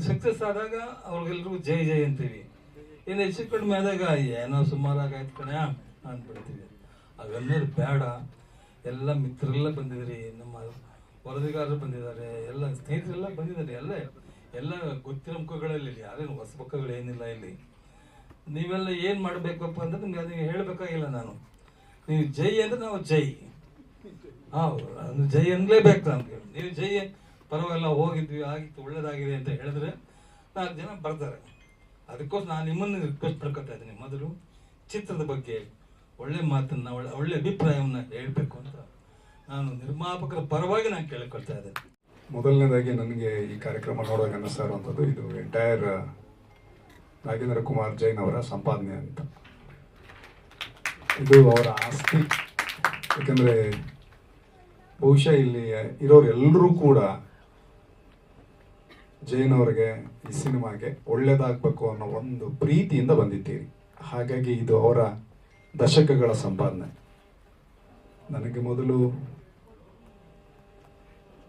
ಸಕ್ಸಸ್ ಆದಾಗ ಅವ್ರಿಗೆಲ್ರಿಗೂ ಜೈ ಜೈ ಅಂತೀವಿ. ಇನ್ನು ಹೆಚ್ಚು ಕಡಿಮೆ ಏನೋ ಸುಮಾರಾಗಿ ಆಯ್ತು ಅಂದ್ಬಿಡ್ತೀವಿ. ಅವೆಲ್ಲರೂ ಬೇಡ. ಎಲ್ಲ ಮಿತ್ರರೆಲ್ಲ ಬಂದಿದ್ರಿ, ನಮ್ಮ ವರದಿಗಾರರು ಬಂದಿದ್ದಾರೆ, ಎಲ್ಲ ಸ್ನೇಹಿತರೆಲ್ಲ ಬಂದಿದ್ದಾರೆ, ಎಲ್ಲ ಎಲ್ಲ ಗೊತ್ತಿರೋ ಮುಖಗಳಲ್ಲಿ ಯಾರೇನು ಹೊಸ ಮುಖಗಳು ಏನಿಲ್ಲ ಇಲ್ಲಿ. ನೀವೆಲ್ಲ ಏನು ಮಾಡಬೇಕಪ್ಪ ಅಂತ ನಿಮ್ಗೆ ಅದಕ್ಕೆ ಹೇಳಬೇಕಾಗಿಲ್ಲ ನಾನು. ನೀವು ಜೈ ಅಂದ್ರೆ ನಾವು ಜೈ. ಹೌದು, ಅದು ಜೈ ಅನ್ಲೇಬೇಕು ನಮಗೆ. ನೀವು ಜೈ, ಪರವಾಗಿಲ್ಲ, ಹೋಗಿದ್ವಿ, ಆಗಿತ್ತು, ಒಳ್ಳೇದಾಗಿದೆ ಅಂತ ಹೇಳಿದ್ರೆ ನಾಲ್ಕು ಜನ ಬರ್ತಾರೆ. ಅದಕ್ಕೋಸ್ಕರ ನಾನು ನಿಮ್ಮನ್ನು ರಿಕ್ವೆಸ್ಟ್ ಮಾಡ್ಕೊತಾ ಇದ್ದೀನಿ. ಮೊದಲು ಚಿತ್ರದ ಬಗ್ಗೆ ಒಳ್ಳೆ ಮಾತನ್ನ, ಒಳ್ಳೆ ಒಳ್ಳೆ ಅಭಿಪ್ರಾಯವನ್ನ ಹೇಳಬೇಕು ಅಂತ ನಾನು ನಿರ್ಮಾಪಕರ ಪರವಾಗಿ ನಾನು ಕೇಳಿಕೊಳ್ತಾ ಇದ್ದೇನೆ. ಮೊದಲನೇದಾಗಿ ನನಗೆ ಈ ಕಾರ್ಯಕ್ರಮ ನೋಡುವಾಗ ಅನ್ನಿಸ್ತಾ ಇರುವಂಥದ್ದು ಇದು ಎಂಟೈರ್ ನಾಗೇಂದ್ರ ಕುಮಾರ್ ಜೈನ್ ಅವರ ಸಂಪಾದನೆ ಅಂತ. ಇದು ಅವರ ಆಸ್ತಿ. ಯಾಕಂದರೆ ಬಹುಶಃ ಇಲ್ಲಿ ಇರೋರೆಲ್ಲರೂ ಕೂಡ ಜೈನ್ ಅವರಿಗೆ ಈ ಸಿನಿಮಾಗೆ ಒಳ್ಳೇದಾಗಬೇಕು ಅನ್ನೋ ಒಂದು ಪ್ರೀತಿಯಿಂದ ಬಂದಿದ್ದೀರಿ. ಹಾಗಾಗಿ ಇದು ಅವರ ದಶಕಗಳ ಸಂಪಾದನೆ. ನನಗೆ ಮೊದಲು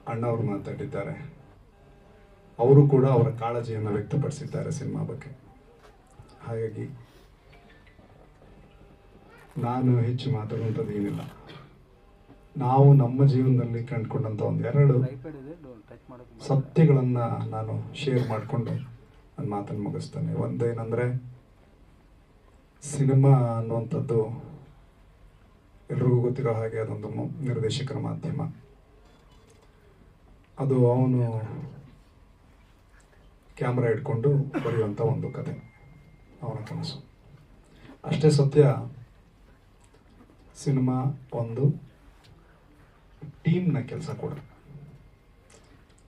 ಅಣ್ಣವರು ಮಾತಾಡಿದ್ದಾರೆ. ಅವರು ಕೂಡ ಅವರ ಕಾಳಜಿಯನ್ನು ವ್ಯಕ್ತಪಡಿಸಿದ್ದಾರೆ ಸಿನಿಮಾ ಬಗ್ಗೆ. ಹಾಗಾಗಿ ನಾನು ಹೆಚ್ಚು ಮಾತಾಡುವಂಥದ್ದು ಏನಿಲ್ಲ. ನಾವು ನಮ್ಮ ಜೀವನದಲ್ಲಿ ಕಂಡುಕೊಂಡಂಥ ಒಂದು ಎರಡು ಸತ್ಯಗಳನ್ನು ನಾನು ಶೇರ್ ಮಾಡಿಕೊಂಡು ನನ್ನ ಮಾತನ್ನು ಮುಗಿಸ್ತೇನೆ. ಒಂದೇನೆಂದರೆ, ಸಿನಿಮಾ ಅನ್ನುವಂಥದ್ದು ಎಲ್ರಿಗೂ ಗೊತ್ತಿರೋ ಹಾಗೆ ಅದೊಂದು ನಿರ್ದೇಶಕರ ಮಾಧ್ಯಮ. ಅದು ಅವನು ಕ್ಯಾಮ್ರಾ ಇಟ್ಕೊಂಡು ಬರೆಯುವಂಥ ಒಂದು ಕತೆ, ಅವನ ಕನಸು. ಅಷ್ಟೇ ಸತ್ಯ, ಸಿನಿಮಾ ಒಂದು ಟೀಮ್ನ ಕೆಲಸ ಕೂಡ.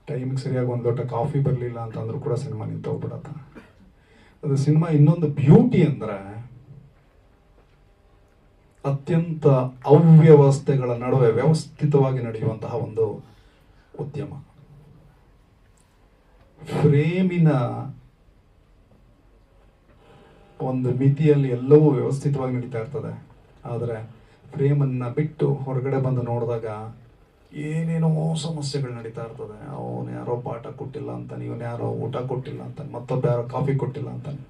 ಟೈಮಿಗೆ ಸರಿಯಾಗಿ ಒಂದು ಲೋಟ ಕಾಫಿ ಬರಲಿಲ್ಲ ಅಂತಂದ್ರೂ ಕೂಡ ಸಿನಿಮಾ ನಿಂತೋಗ್ಬಿಡತ್ತ ಅದು ಸಿನಿಮಾ ಇನ್ನೊಂದು ಬ್ಯೂಟಿ ಅಂದ್ರೆ ಅತ್ಯಂತ ಅವ್ಯವಸ್ಥೆಗಳ ನಡುವೆ ವ್ಯವಸ್ಥಿತವಾಗಿ ನಡೆಯುವಂತಹ ಒಂದು ಉದ್ಯಮ. ಫ್ರೇಮಿನ ಒಂದು ಮಿತಿಯಲ್ಲಿ ಎಲ್ಲವೂ ವ್ಯವಸ್ಥಿತವಾಗಿ ನಡೀತಾ ಇರ್ತದೆ. ಆದರೆ ಫ್ರೇಮನ್ನು ಬಿಟ್ಟು ಹೊರಗಡೆ ಬಂದು ನೋಡಿದಾಗ ಏನೇನೋ ಸಮಸ್ಯೆಗಳು ನಡೀತಾ ಇರ್ತದೆ. ಅವನು ಯಾರೋ ಪಾಠ ಕೊಟ್ಟಿಲ್ಲ ಅಂತಾನೆ, ಇವನು ಯಾರೋ ಊಟ ಕೊಟ್ಟಿಲ್ಲ ಅಂತಾನೆ, ಮತ್ತೊಬ್ಬ ಯಾರೋ ಕಾಫಿ ಕೊಟ್ಟಿಲ್ಲ ಅಂತಾನೆ.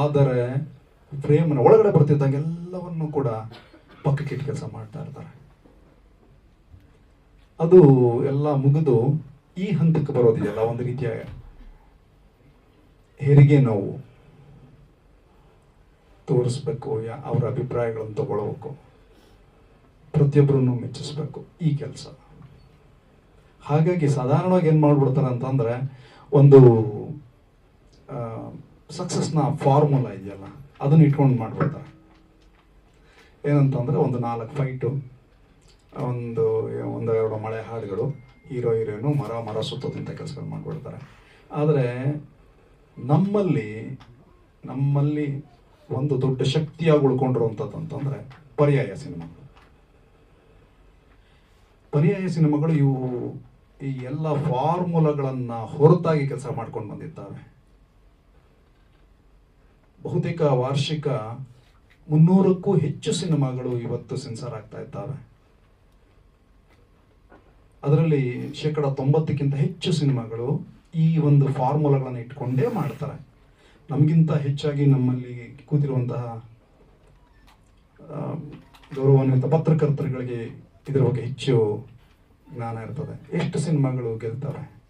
ಆದರೆ ಪ್ರೇಮನ ಒಳಗಡೆ ಬರ್ತಿದ್ದಾಗ ಎಲ್ಲವನ್ನು ಕೂಡ ಪಕ್ಕಕ್ಕಿಟ್ಟು ಕೆಲಸ ಮಾಡ್ತಾ ಇರ್ತಾರೆ. ಅದು ಎಲ್ಲ ಮುಗಿದು ಈ ಹಂತಕ್ಕೆ ಬರೋದಿದೆಯಲ್ಲ, ಒಂದು ರೀತಿಯ ಹೆರಿಗೆ ನೋವು. ತೋರಿಸ್ಬೇಕು ಅವರ ಅಭಿಪ್ರಾಯಗಳನ್ನು ತಗೊಳ್ಬೇಕು. ಪ್ರತಿಯೊಬ್ಬರನ್ನು ಮೆಚ್ಚಿಸ್ಬೇಕು, ಈ ಕೆಲಸ. ಹಾಗಾಗಿ ಸಾಧಾರಣವಾಗಿ ಏನು ಮಾಡ್ಬಿಡ್ತಾರೆ ಅಂತಂದರೆ, ಒಂದು ಸಕ್ಸಸ್ನ ಫಾರ್ಮುಲಾ ಇದೆಯಲ್ಲ, ಅದನ್ನ ಇಟ್ಕೊಂಡು ಮಾಡಿಬಿಡ್ತಾರೆ. ಏನಂತಂದರೆ, ಒಂದು ನಾಲ್ಕು ಫೈಟು ಒಂದು ಒಂದು ಎರಡು ಮಳೆ ಹಾಡುಗಳು, ಹೀರೋ ಹೀರೋನು ಮರ ಮರ ಸುತ್ತೋದಂಥ ಕೆಲಸಗಳು ಮಾಡಿಬಿಡ್ತಾರೆ. ಆದರೆ, ನಮ್ಮಲ್ಲಿ ನಮ್ಮಲ್ಲಿ ಒಂದು ದೊಡ್ಡ ಶಕ್ತಿಯಾಗಿ ಉಳ್ಕೊಂಡಿರುವಂಥದ್ದು ಅಂತಂದರೆ, ಪರ್ಯಾಯ ಸಿನಿಮಾ. ಪರ್ಯಾಯ ಸಿನಿಮಾಗಳು ಇವು ಈ ಎಲ್ಲ ಫಾರ್ಮುಲಾಗಳನ್ನ ಹೊರತಾಗಿ ಕೆಲಸ ಮಾಡ್ಕೊಂಡು ಬಂದಿದ್ದಾವೆ. ಬಹುತೇಕ ವಾರ್ಷಿಕ ಮುನ್ನೂರಕ್ಕೂ ಹೆಚ್ಚು ಸಿನಿಮಾಗಳು ಇವತ್ತು ಸೆನ್ಸರ್ ಆಗ್ತಾ ಇದ್ದಾವೆ. ಅದರಲ್ಲಿ ಶೇಕಡ ತೊಂಬತ್ತಕ್ಕಿಂತ ಹೆಚ್ಚು ಸಿನಿಮಾಗಳು ಈ ಒಂದು ಫಾರ್ಮುಲಾಗಳನ್ನು ಇಟ್ಕೊಂಡೇ ಮಾಡ್ತಾರೆ. ನಮಗಿಂತ ಹೆಚ್ಚಾಗಿ ನಮ್ಮಲ್ಲಿ ಕೂತಿರುವಂತಹ ಗೌರವಾನ್ವಿತ ಪತ್ರಕರ್ತರುಗಳಿಗೆ ಇದರ ಬಗ್ಗೆ ಹೆಚ್ಚು ಜ್ಞಾನ ಇರ್ತದೆ. ಎಷ್ಟು ಸಿನಿಮಾಗಳು ಗೆಲ್ತವೆ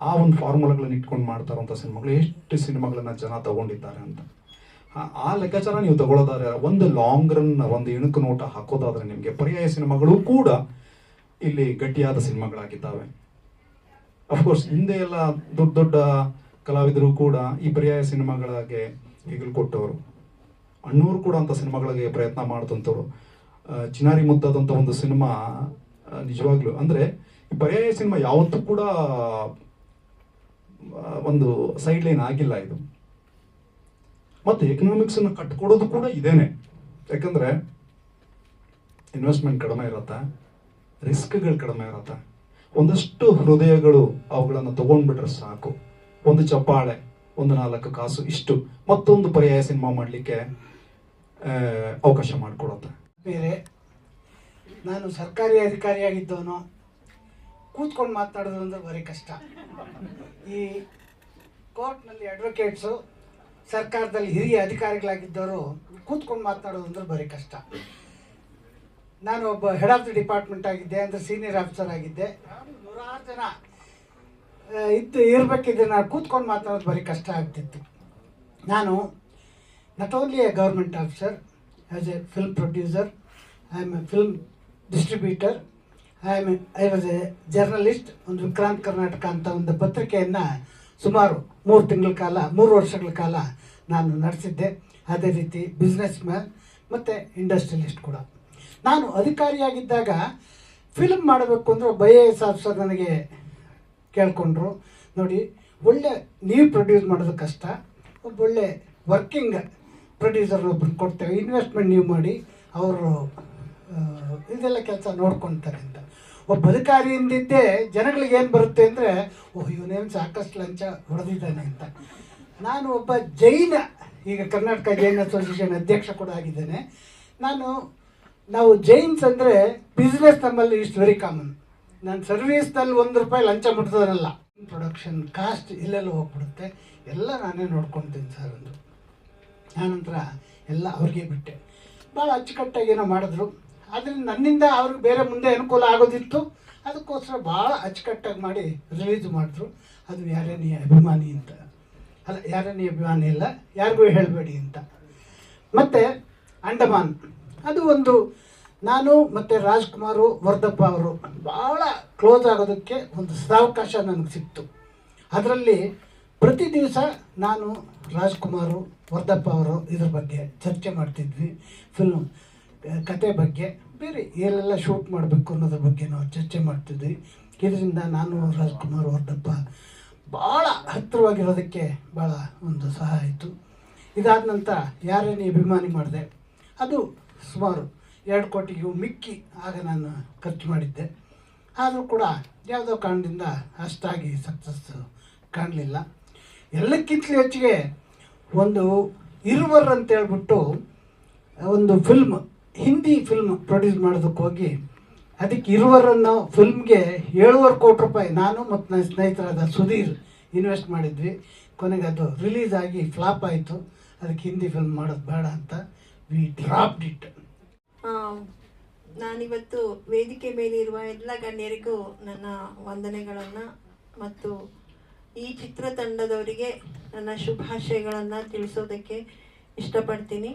ಆ ಒಂದು ಫಾರ್ಮುಲಾಗಳನ್ನ ಇಟ್ಕೊಂಡು ಮಾಡ್ತಾರಂಥ ಸಿನಿಮಾಗಳು ಎಷ್ಟು ಸಿನಿಮಾಗಳನ್ನ ಜನ ತಗೊಂಡಿದ್ದಾರೆ ಅಂತ. ಆ- ಲೆಕ್ಕಾಚಾರ ನೀವು ತಗೊಳ್ಳೋದಾದ್ರೆ, ಒಂದು ಲಾಂಗ್ ರನ್ ಒಂದು ಇಣುಕು ನೋಟ ಹಾಕೋದಾದ್ರೆ ನಿಮಗೆ ಪರ್ಯಾಯ ಸಿನಿಮಾಗಳು ಕೂಡ ಇಲ್ಲಿ ಗಟ್ಟಿಯಾದ ಸಿನಿಮಾಗಳಾಗಿದ್ದಾವೆ. ಅಫ್ಕೋರ್ಸ್ ಹಿಂದೆ ಎಲ್ಲ ದೊಡ್ಡ ದೊಡ್ಡ ಕಲಾವಿದರು ಕೂಡ ಈ ಪರ್ಯಾಯ ಸಿನಿಮಾಗಳಿಗೆ ಹೆಗಲು ಕೊಟ್ಟವರು ಅಣ್ಣೂರು ಕೂಡ ಅಂತ ಸಿನಿಮಾಗಳಿಗೆ ಪ್ರಯತ್ನ ಮಾಡ್ತಂಥವ್ರು ಚಿನಾರಿ ಮುದ್ದಾದಂಥ ಒಂದು ಸಿನಿಮಾ ನಿಜವಾಗ್ಲೂ. ಅಂದ್ರೆ, ಈ ಪರ್ಯಾಯ ಸಿನಿಮಾ ಯಾವತ್ತೂ ಕೂಡ ಒಂದು ಸೈಡ್ ಲೈನ್ ಆಗಿಲ್ಲ ಇದು. ಮತ್ತೆ ಎಕನಾಮಿಕ್ಸ್ ಅನ್ನು ಕಟ್ಕೊಡೋದು ಕೂಡ ಇದೇನೆ. ಯಾಕಂದ್ರೆ ಇನ್ವೆಸ್ಟ್ಮೆಂಟ್ ಕಡಿಮೆ ಇರುತ್ತೆ ರಿಸ್ಕ್ಗಳು ಕಡಿಮೆ ಇರುತ್ತೆ. ಒಂದಷ್ಟು ಹೃದಯಗಳು ಅವುಗಳನ್ನು ತಗೊಂಡ್ಬಿಟ್ರೆ ಸಾಕು. ಒಂದು ಚಪ್ಪಾಳೆ, ಒಂದು ನಾಲ್ಕು ಕಾಸು, ಇಷ್ಟು. ಮತ್ತೊಂದು ಪರ್ಯಾಯ ಸಿನಿಮಾ ಮಾಡಲಿಕ್ಕೆ ಅವಕಾಶ ಮಾಡಿಕೊಡುತ್ತೆ. ಬೇರೆ. ನಾನು ಸರ್ಕಾರಿ ಅಧಿಕಾರಿಯಾಗಿದ್ದವನು. ಕೂತ್ಕೊಂಡು ಮಾತನಾಡೋದು ಅಂದರೆ ಭಾರಿ ಕಷ್ಟ. ಈ ಕೋರ್ಟ್ನಲ್ಲಿ ಅಡ್ವೊಕೇಟ್ಸು ಸರ್ಕಾರದಲ್ಲಿ ಹಿರಿಯ ಅಧಿಕಾರಿಗಳಾಗಿದ್ದವರು ಕೂತ್ಕೊಂಡು ಮಾತನಾಡೋದು ಅಂದರೆ ಭಾರಿ ಕಷ್ಟ. ನಾನು ಒಬ್ಬ ಹೆಡ್ ಆಫ್ ದಿ ಡಿಪಾರ್ಟ್ಮೆಂಟ್ ಆಗಿದ್ದೆ ಅಂದರೆ ಸೀನಿಯರ್ ಆಫೀಸರ್ ಆಗಿದ್ದೆ. ನೂರಾರು ಜನ ಇತ್ತು ಇರಬೇಕಿದ್ರೆ ನಾನು ಕೂತ್ಕೊಂಡು ಮಾತಾಡೋದು ಭಾರಿ ಕಷ್ಟ ಆಗ್ತಿತ್ತು. ನಾನು not only a government officer, as a film producer, I am a film distributor I a, I was a journalist ಒಂದು ವಿಕ್ರಾಂತ್ ಕರ್ನಾಟಕ ಅಂತ ಒಂದು ಪತ್ರಿಕೆಯನ್ನು ಸುಮಾರು ಮೂರು ತಿಂಗಳ ಕಾಲ ಮೂರು ವರ್ಷಗಳ ಕಾಲ ನಾನು ನಡೆಸಿದ್ದೆ. ಅದೇ ರೀತಿ ಬಿಸ್ನೆಸ್ ಮ್ಯಾನ್ ಮತ್ತು ಇಂಡಸ್ಟ್ರಿಯಲಿಸ್ಟ್ ಕೂಡ. ನಾನು ಅಧಿಕಾರಿಯಾಗಿದ್ದಾಗ ಫಿಲ್ಮ್ ಮಾಡಬೇಕು ಅಂದರೆ ಭಯ ಐ ಎ ಎಸ್ ನನಗೆ ಕೇಳ್ಕೊಂಡ್ರು. ನೋಡಿ ಒಳ್ಳೆ ನೀವು ಪ್ರೊಡ್ಯೂಸ್ ಮಾಡೋದು ಕಷ್ಟ ಒಬ್ಬ ಒಳ್ಳೆ ವರ್ಕಿಂಗ್ ಪ್ರೊಡ್ಯೂಸರ್ ಒಬ್ಬರು ಕೊಡ್ತೇವೆ. ಇನ್ವೆಸ್ಟ್ಮೆಂಟ್ ನೀವು ಮಾಡಿ, ಅವರು ಇದೆಲ್ಲ ಕೆಲಸ ನೋಡ್ಕೊತಾರೆ ಅಂತ. ಒಬ್ಬ ಅಧಿಕಾರಿಯಿಂದಿದ್ದೇ ಜನಗಳಿಗೆ ಏನು ಬರುತ್ತೆ ಅಂದರೆ, ಓಹ್, ಇವನೇನು ಸಾಕಷ್ಟು ಲಂಚ ಹೊಡೆದಿದ್ದಾನೆ ಅಂತ. ನಾನು ಒಬ್ಬ ಜೈನ, ಈಗ ಕರ್ನಾಟಕ ಜೈನ್ ಅಸೋಸಿಯೇಷನ್ ಅಧ್ಯಕ್ಷ ಕೂಡ ಆಗಿದ್ದೇನೆ. ನಾನು, ನಾವು ಜೈನ್ಸ್ ಅಂದರೆ ಬಿಸ್ನೆಸ್ ನಮ್ಮಲ್ಲಿ ಇಷ್ಟು ವೆರಿ ಕಾಮನ್ ನಾನು ಸರ್ವೀಸ್ನಲ್ಲಿ ಒಂದು ರೂಪಾಯಿ ಲಂಚ ಮುಟ್ತದನಲ್ಲ ಪ್ರೊಡಕ್ಷನ್ ಕಾಸ್ಟ್ ಇಲ್ಲೆಲ್ಲ ಹೋಗ್ಬಿಡುತ್ತೆ. ಎಲ್ಲ ನಾನೇ ನೋಡ್ಕೊತೀನಿ ಸರ್ ಒಂದು. ಆನಂತರ ಎಲ್ಲ ಅವ್ರಿಗೆ ಬಿಟ್ಟೆ. ಭಾಳ ಅಚ್ಚುಕಟ್ಟಾಗಿ ಏನೋ ಮಾಡಿದ್ರು. ಆದರೆ ನನ್ನಿಂದ ಅವ್ರಿಗೆ ಬೇರೆ ಮುಂದೆ ಅನುಕೂಲ ಆಗೋದಿತ್ತು. ಅದಕ್ಕೋಸ್ಕರ ಭಾಳ ಅಚ್ಚುಕಟ್ಟಾಗಿ ಮಾಡಿ ರಿಲೀಸ್ ಮಾಡಿದ್ರು. ಅದು ಯಾರೇ ನೀ ಅಭಿಮಾನಿ ಅಂತ. ಅಲ್ಲ ಯಾರೇ ನೀ ಅಭಿಮಾನಿ ಇಲ್ಲ ಯಾರಿಗೂ ಹೇಳಬೇಡಿ ಅಂತ. ಮತ್ತು ಅಂಡಮಾನ್. ಅದು ಒಂದು ನಾನು ಮತ್ತು ರಾಜ್ಕುಮಾರು, ವರ್ಧಪ್ಪ ಅವರು ಭಾಳ ಕ್ಲೋಸ್ ಆಗೋದಕ್ಕೆ ಒಂದು ಸದಾವಕಾಶ ನನಗೆ ಸಿಕ್ತು. ಅದರಲ್ಲಿ ಪ್ರತಿ ದಿವಸ ನಾನು ರಾಜ್ಕುಮಾರು ವರ್ಧಪ್ಪ ಅವರು ಇದ್ರ ಬಗ್ಗೆ ಚರ್ಚೆ ಮಾಡ್ತಿದ್ವಿ. ಫಿಲ್ಮ್ ಕತೆ ಬಗ್ಗೆ ಬೇರೆ ಏನೆಲ್ಲ ಶೂಟ್ ಮಾಡಬೇಕು ಅನ್ನೋದ್ರ ಬಗ್ಗೆ ನಾವು ಚರ್ಚೆ ಮಾಡ್ತಿದ್ವಿ. ಇದರಿಂದ ನಾನು, ರಾಜ್ಕುಮಾರ್, ವರ್ಧಪ್ಪ ಭಾಳ ಹತ್ತಿರವಾಗಿರೋದಕ್ಕೆ ಭಾಳ ಒಂದು ಸಹಾಯ ಆಯಿತು. ಇದಾದ ನಂತರ ಯಾರೇನೇ ಅಭಿಮಾನಿ ಮಾಡಿದೆ, ಅದು ಸುಮಾರು ಎರಡು ಕೋಟಿಗೂ ಮಿಕ್ಕಿ ಆಗ ನಾನು ಖರ್ಚು ಮಾಡಿದ್ದೆ. ಆದರೂ ಕೂಡ ಯಾವುದೋ ಕಾರಣದಿಂದ ಅಷ್ಟಾಗಿ ಸಕ್ಸಸ್ಸು ಕಾಣಲಿಲ್ಲ. ಎಲ್ಲಕ್ಕಿಂತಲೂ ಹೆಚ್ಚಿಗೆ ಒಂದು ಇರುವರ್ ಅಂತ ಹೇಳ್ಬಿಟ್ಟು ಒಂದು ಫಿಲ್ಮ್ ಹಿಂದಿ ಫಿಲ್ಮ್ ಪ್ರೊಡ್ಯೂಸ್ ಮಾಡೋದಕ್ಕೆ ಹೋಗಿ, ಅದಕ್ಕೆ ಇರುವರ್ ಅನ್ನೋ ಫಿಲ್ಮ್ಗೆ ಏಳುವರೆ ಕೋಟಿ ರೂಪಾಯಿ ನಾನು ಮತ್ತು ನನ್ನ ಸ್ನೇಹಿತರಾದ ಸುಧೀರ್ ಇನ್ವೆಸ್ಟ್ ಮಾಡಿದ್ವಿ. ಕೊನೆಗೆ ಅದು ರಿಲೀಸ್ ಆಗಿ ಫ್ಲಾಪ್ ಆಯಿತು. ಅದಕ್ಕೆ ಹಿಂದಿ ಫಿಲ್ಮ್ ಮಾಡೋದು ಬೇಡ ಅಂತ ವಿ ಡ್ರಾಪ್ಡ್ ಇಟ್ ನಾನಿವತ್ತು ವೇದಿಕೆ ಮೇಲಿರುವ ಎಲ್ಲ ಗಣ್ಯರಿಗೂ ನನ್ನ ವಂದನೆಗಳನ್ನು ಮತ್ತು ಈ ಚಿತ್ರತಂಡದವರಿಗೆ ನನ್ನ ಶುಭಾಶಯಗಳನ್ನು ತಿಳಿಸೋದಕ್ಕೆ ಇಷ್ಟಪಡ್ತೀನಿ.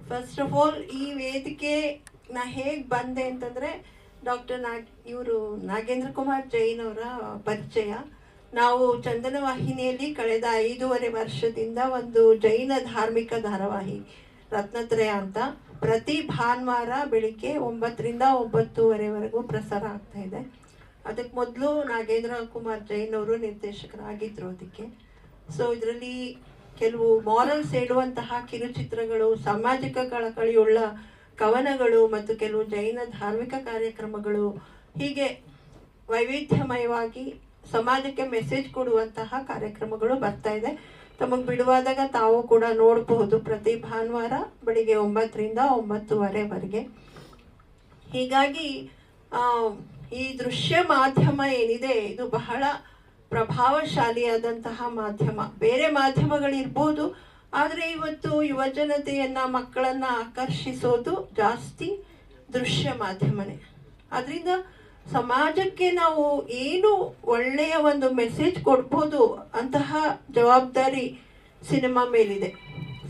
ಫಸ್ಟ್ ಆಫ್ ಆಲ್ ಈ ವೇದಿಕೆ ನಾ ಹೇಗೆ ಬಂದೆ ಅಂತಂದರೆ ಡಾಕ್ಟರ್ ನಾಗ್, ಇವರು ನಾಗೇಂದ್ರ ಕುಮಾರ್ ಜೈನ್ ಅವರ ಪರಿಚಯ. ನಾವು ಚಂದನ ವಾಹಿನಿಯಲ್ಲಿ ಕಳೆದ ಐದೂವರೆ ವರ್ಷದಿಂದ ಒಂದು ಜೈನ ಧಾರ್ಮಿಕ ಧಾರಾವಾಹಿ, ರತ್ನತ್ರಯ ಅಂತ, ಪ್ರತಿ ಭಾನುವಾರ ಬೆಳಿಗ್ಗೆ ಒಂಬತ್ತರಿಂದ ಒಂಬತ್ತೂವರೆವರೆಗೂ ಪ್ರಸಾರ ಆಗ್ತಾ ಇದೆ. ಅದಕ್ಕೆ ಮೊದಲು ನಾಗೇಂದ್ರ ಕುಮಾರ್ ಜೈನ್ ಅವರು ನಿರ್ದೇಶಕರಾಗಿದ್ದರು ಅದಕ್ಕೆ. ಸೊ ಇದರಲ್ಲಿ ಕೆಲವು ಮಾರಲ್ಸ್ ಹೇಳುವಂತಹ ಕಿರುಚಿತ್ರಗಳು, ಸಾಮಾಜಿಕ ಕಳಕಳಿಯುಳ್ಳ ಕವನಗಳು ಮತ್ತು ಕೆಲವು ಜೈನ ಧಾರ್ಮಿಕ ಕಾರ್ಯಕ್ರಮಗಳು ಹೀಗೆ ವೈವಿಧ್ಯಮಯವಾಗಿ ಸಮಾಜಕ್ಕೆ ಮೆಸೇಜ್ ಕೊಡುವಂತಹ ಕಾರ್ಯಕ್ರಮಗಳು ಬರ್ತಾ ಇದೆ. ತಮಗೆ ಬಿಡುವಾದಾಗ ತಾವು ಕೂಡ ನೋಡಬಹುದು ಪ್ರತಿ ಭಾನುವಾರ ಬೆಳಿಗ್ಗೆ ಒಂಬತ್ತರಿಂದ ಒಂಬತ್ತುವರೆವರೆಗೆ. ಹೀಗಾಗಿ ಈ ದೃಶ್ಯ ಮಾಧ್ಯಮ ಏನಿದೆ, ಇದು ಬಹಳ ಪ್ರಭಾವಶಾಲಿಯಾದಂತಹ ಮಾಧ್ಯಮ. ಬೇರೆ ಮಾಧ್ಯಮಗಳಿರ್ಬೋದು, ಆದರೆ ಇವತ್ತು ಯುವಜನತೆಯನ್ನ, ಮಕ್ಕಳನ್ನ ಆಕರ್ಷಿಸೋದು ಜಾಸ್ತಿ ದೃಶ್ಯ ಮಾಧ್ಯಮನೇ. ಅದರಿಂದ ಸಮಾಜಕ್ಕೆ ನಾವು ಏನು ಒಳ್ಳೆಯ ಒಂದು ಮೆಸೇಜ್ ಕೊಡ್ಬೋದು ಅಂತಹ ಜವಾಬ್ದಾರಿ ಸಿನಿಮಾ ಮೇಲಿದೆ.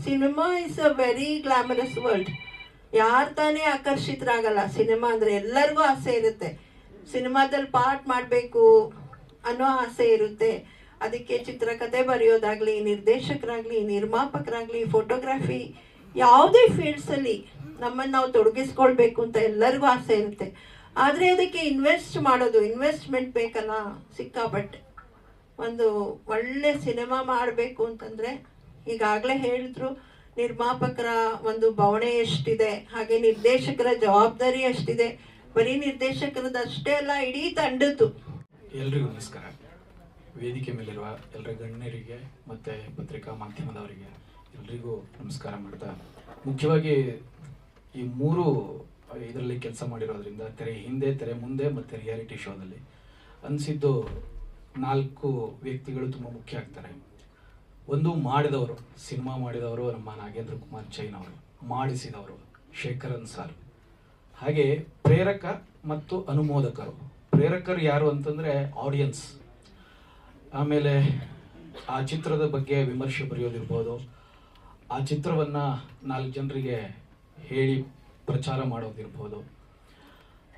Cinema is a very glamorous world. ಯಾರು ತಾನೇ ಆಕರ್ಷಿತರಾಗಲ್ಲ, ಸಿನಿಮಾ ಅಂದರೆ ಎಲ್ಲರಿಗೂ ಆಸೆ ಇರುತ್ತೆ. ಸಿನಿಮಾದಲ್ಲಿ ಪಾರ್ಟ್ ಮಾಡಬೇಕು ಅನ್ನೋ ಆಸೆ ಇರುತ್ತೆ. ಅದಕ್ಕೆ ಚಿತ್ರಕಥೆ ಬರೆಯೋದಾಗ್ಲಿ, ನಿರ್ದೇಶಕರಾಗ್ಲಿ, ನಿರ್ಮಾಪಕರಾಗ್ಲಿ ಫೋಟೋಗ್ರಫಿ ಯಾವುದೇ ಫೀಲ್ಡ್ಸಲ್ಲಿ ನಮ್ಮನ್ನು ನಾವು ತೊಡಗಿಸ್ಕೊಳ್ಬೇಕು ಅಂತ ಎಲ್ಲರಿಗೂ ಆಸೆ ಇರುತ್ತೆ. ಆದರೆ ಅದಕ್ಕೆ ಇನ್ವೆಸ್ಟ್ ಮಾಡೋದು ಇನ್ವೆಸ್ಟ್ಮೆಂಟ್ ಬೇಕಲ್ಲ ಸಿಕ್ಕಾಪಟ್ಟೆ. ಒಂದು ಒಳ್ಳೆ ಸಿನಿಮಾ ಮಾಡಬೇಕು ಅಂತಂದರೆ ಈಗಾಗಲೇ ಹೇಳಿದ್ರು, ನಿರ್ಮಾಪಕರ ಒಂದು ಬವಣೆ ಎಷ್ಟಿದೆ, ಹಾಗೆ ನಿರ್ದೇಶಕರ ಜವಾಬ್ದಾರಿ ಎಷ್ಟಿದೆ ಬರೀ ನಿರ್ದೇಶಕರದಷ್ಟೇ ಅಲ್ಲ, ಇಡೀ ತಂಡದ್ದು. ಎಲ್ರಿಗೂ ನಮಸ್ಕಾರ. ವೇದಿಕೆ ಮೇಲಿರುವ ಎಲ್ಲರ ಗಣ್ಯರಿಗೆ ಮತ್ತು ಪತ್ರಿಕಾ ಮಾಧ್ಯಮದವರಿಗೆ ಎಲ್ರಿಗೂ ನಮಸ್ಕಾರ ಮಾಡ್ತಾ ಮುಖ್ಯವಾಗಿ ಈ ಮೂರು, ಇದರಲ್ಲಿ ಕೆಲಸ ಮಾಡಿರೋದ್ರಿಂದ ತೆರೆ ಹಿಂದೆ, ತೆರೆ ಮುಂದೆ ಮತ್ತು ರಿಯಾಲಿಟಿ ಶೋದಲ್ಲಿ ಅನಿಸಿದ್ದು ನಾಲ್ಕು ವ್ಯಕ್ತಿಗಳು ತುಂಬ ಮುಖ್ಯ ಆಗ್ತಾರೆ. ಒಂದು ಮಾಡಿದವರು, ಸಿನಿಮಾ ಮಾಡಿದವರು ನಮ್ಮ ನಾಗೇಂದ್ರ ಕುಮಾರ್ ಜೈನ್ ಅವರು, ಮಾಡಿಸಿದವರು ಶೇಖರನ್ ಸರ್ ಹಾಗೆ ಪ್ರೇರಕ ಮತ್ತು ಅನುಮೋದಕರು. ಪ್ರೇರಕರು ಯಾರು ಅಂತಂದ್ರೆ ಆಡಿಯನ್ಸ್ ಆಮೇಲೆ ಆ ಚಿತ್ರದ ಬಗ್ಗೆ ವಿಮರ್ಶೆ ಬರೆಯೋದಿರ್ಬೋದು. ಆ ಚಿತ್ರವನ್ನ ನಾಲ್ಕು ಜನರಿಗೆ ಹೇಳಿ ಪ್ರಚಾರ ಮಾಡೋದಿರ್ಬೋದು.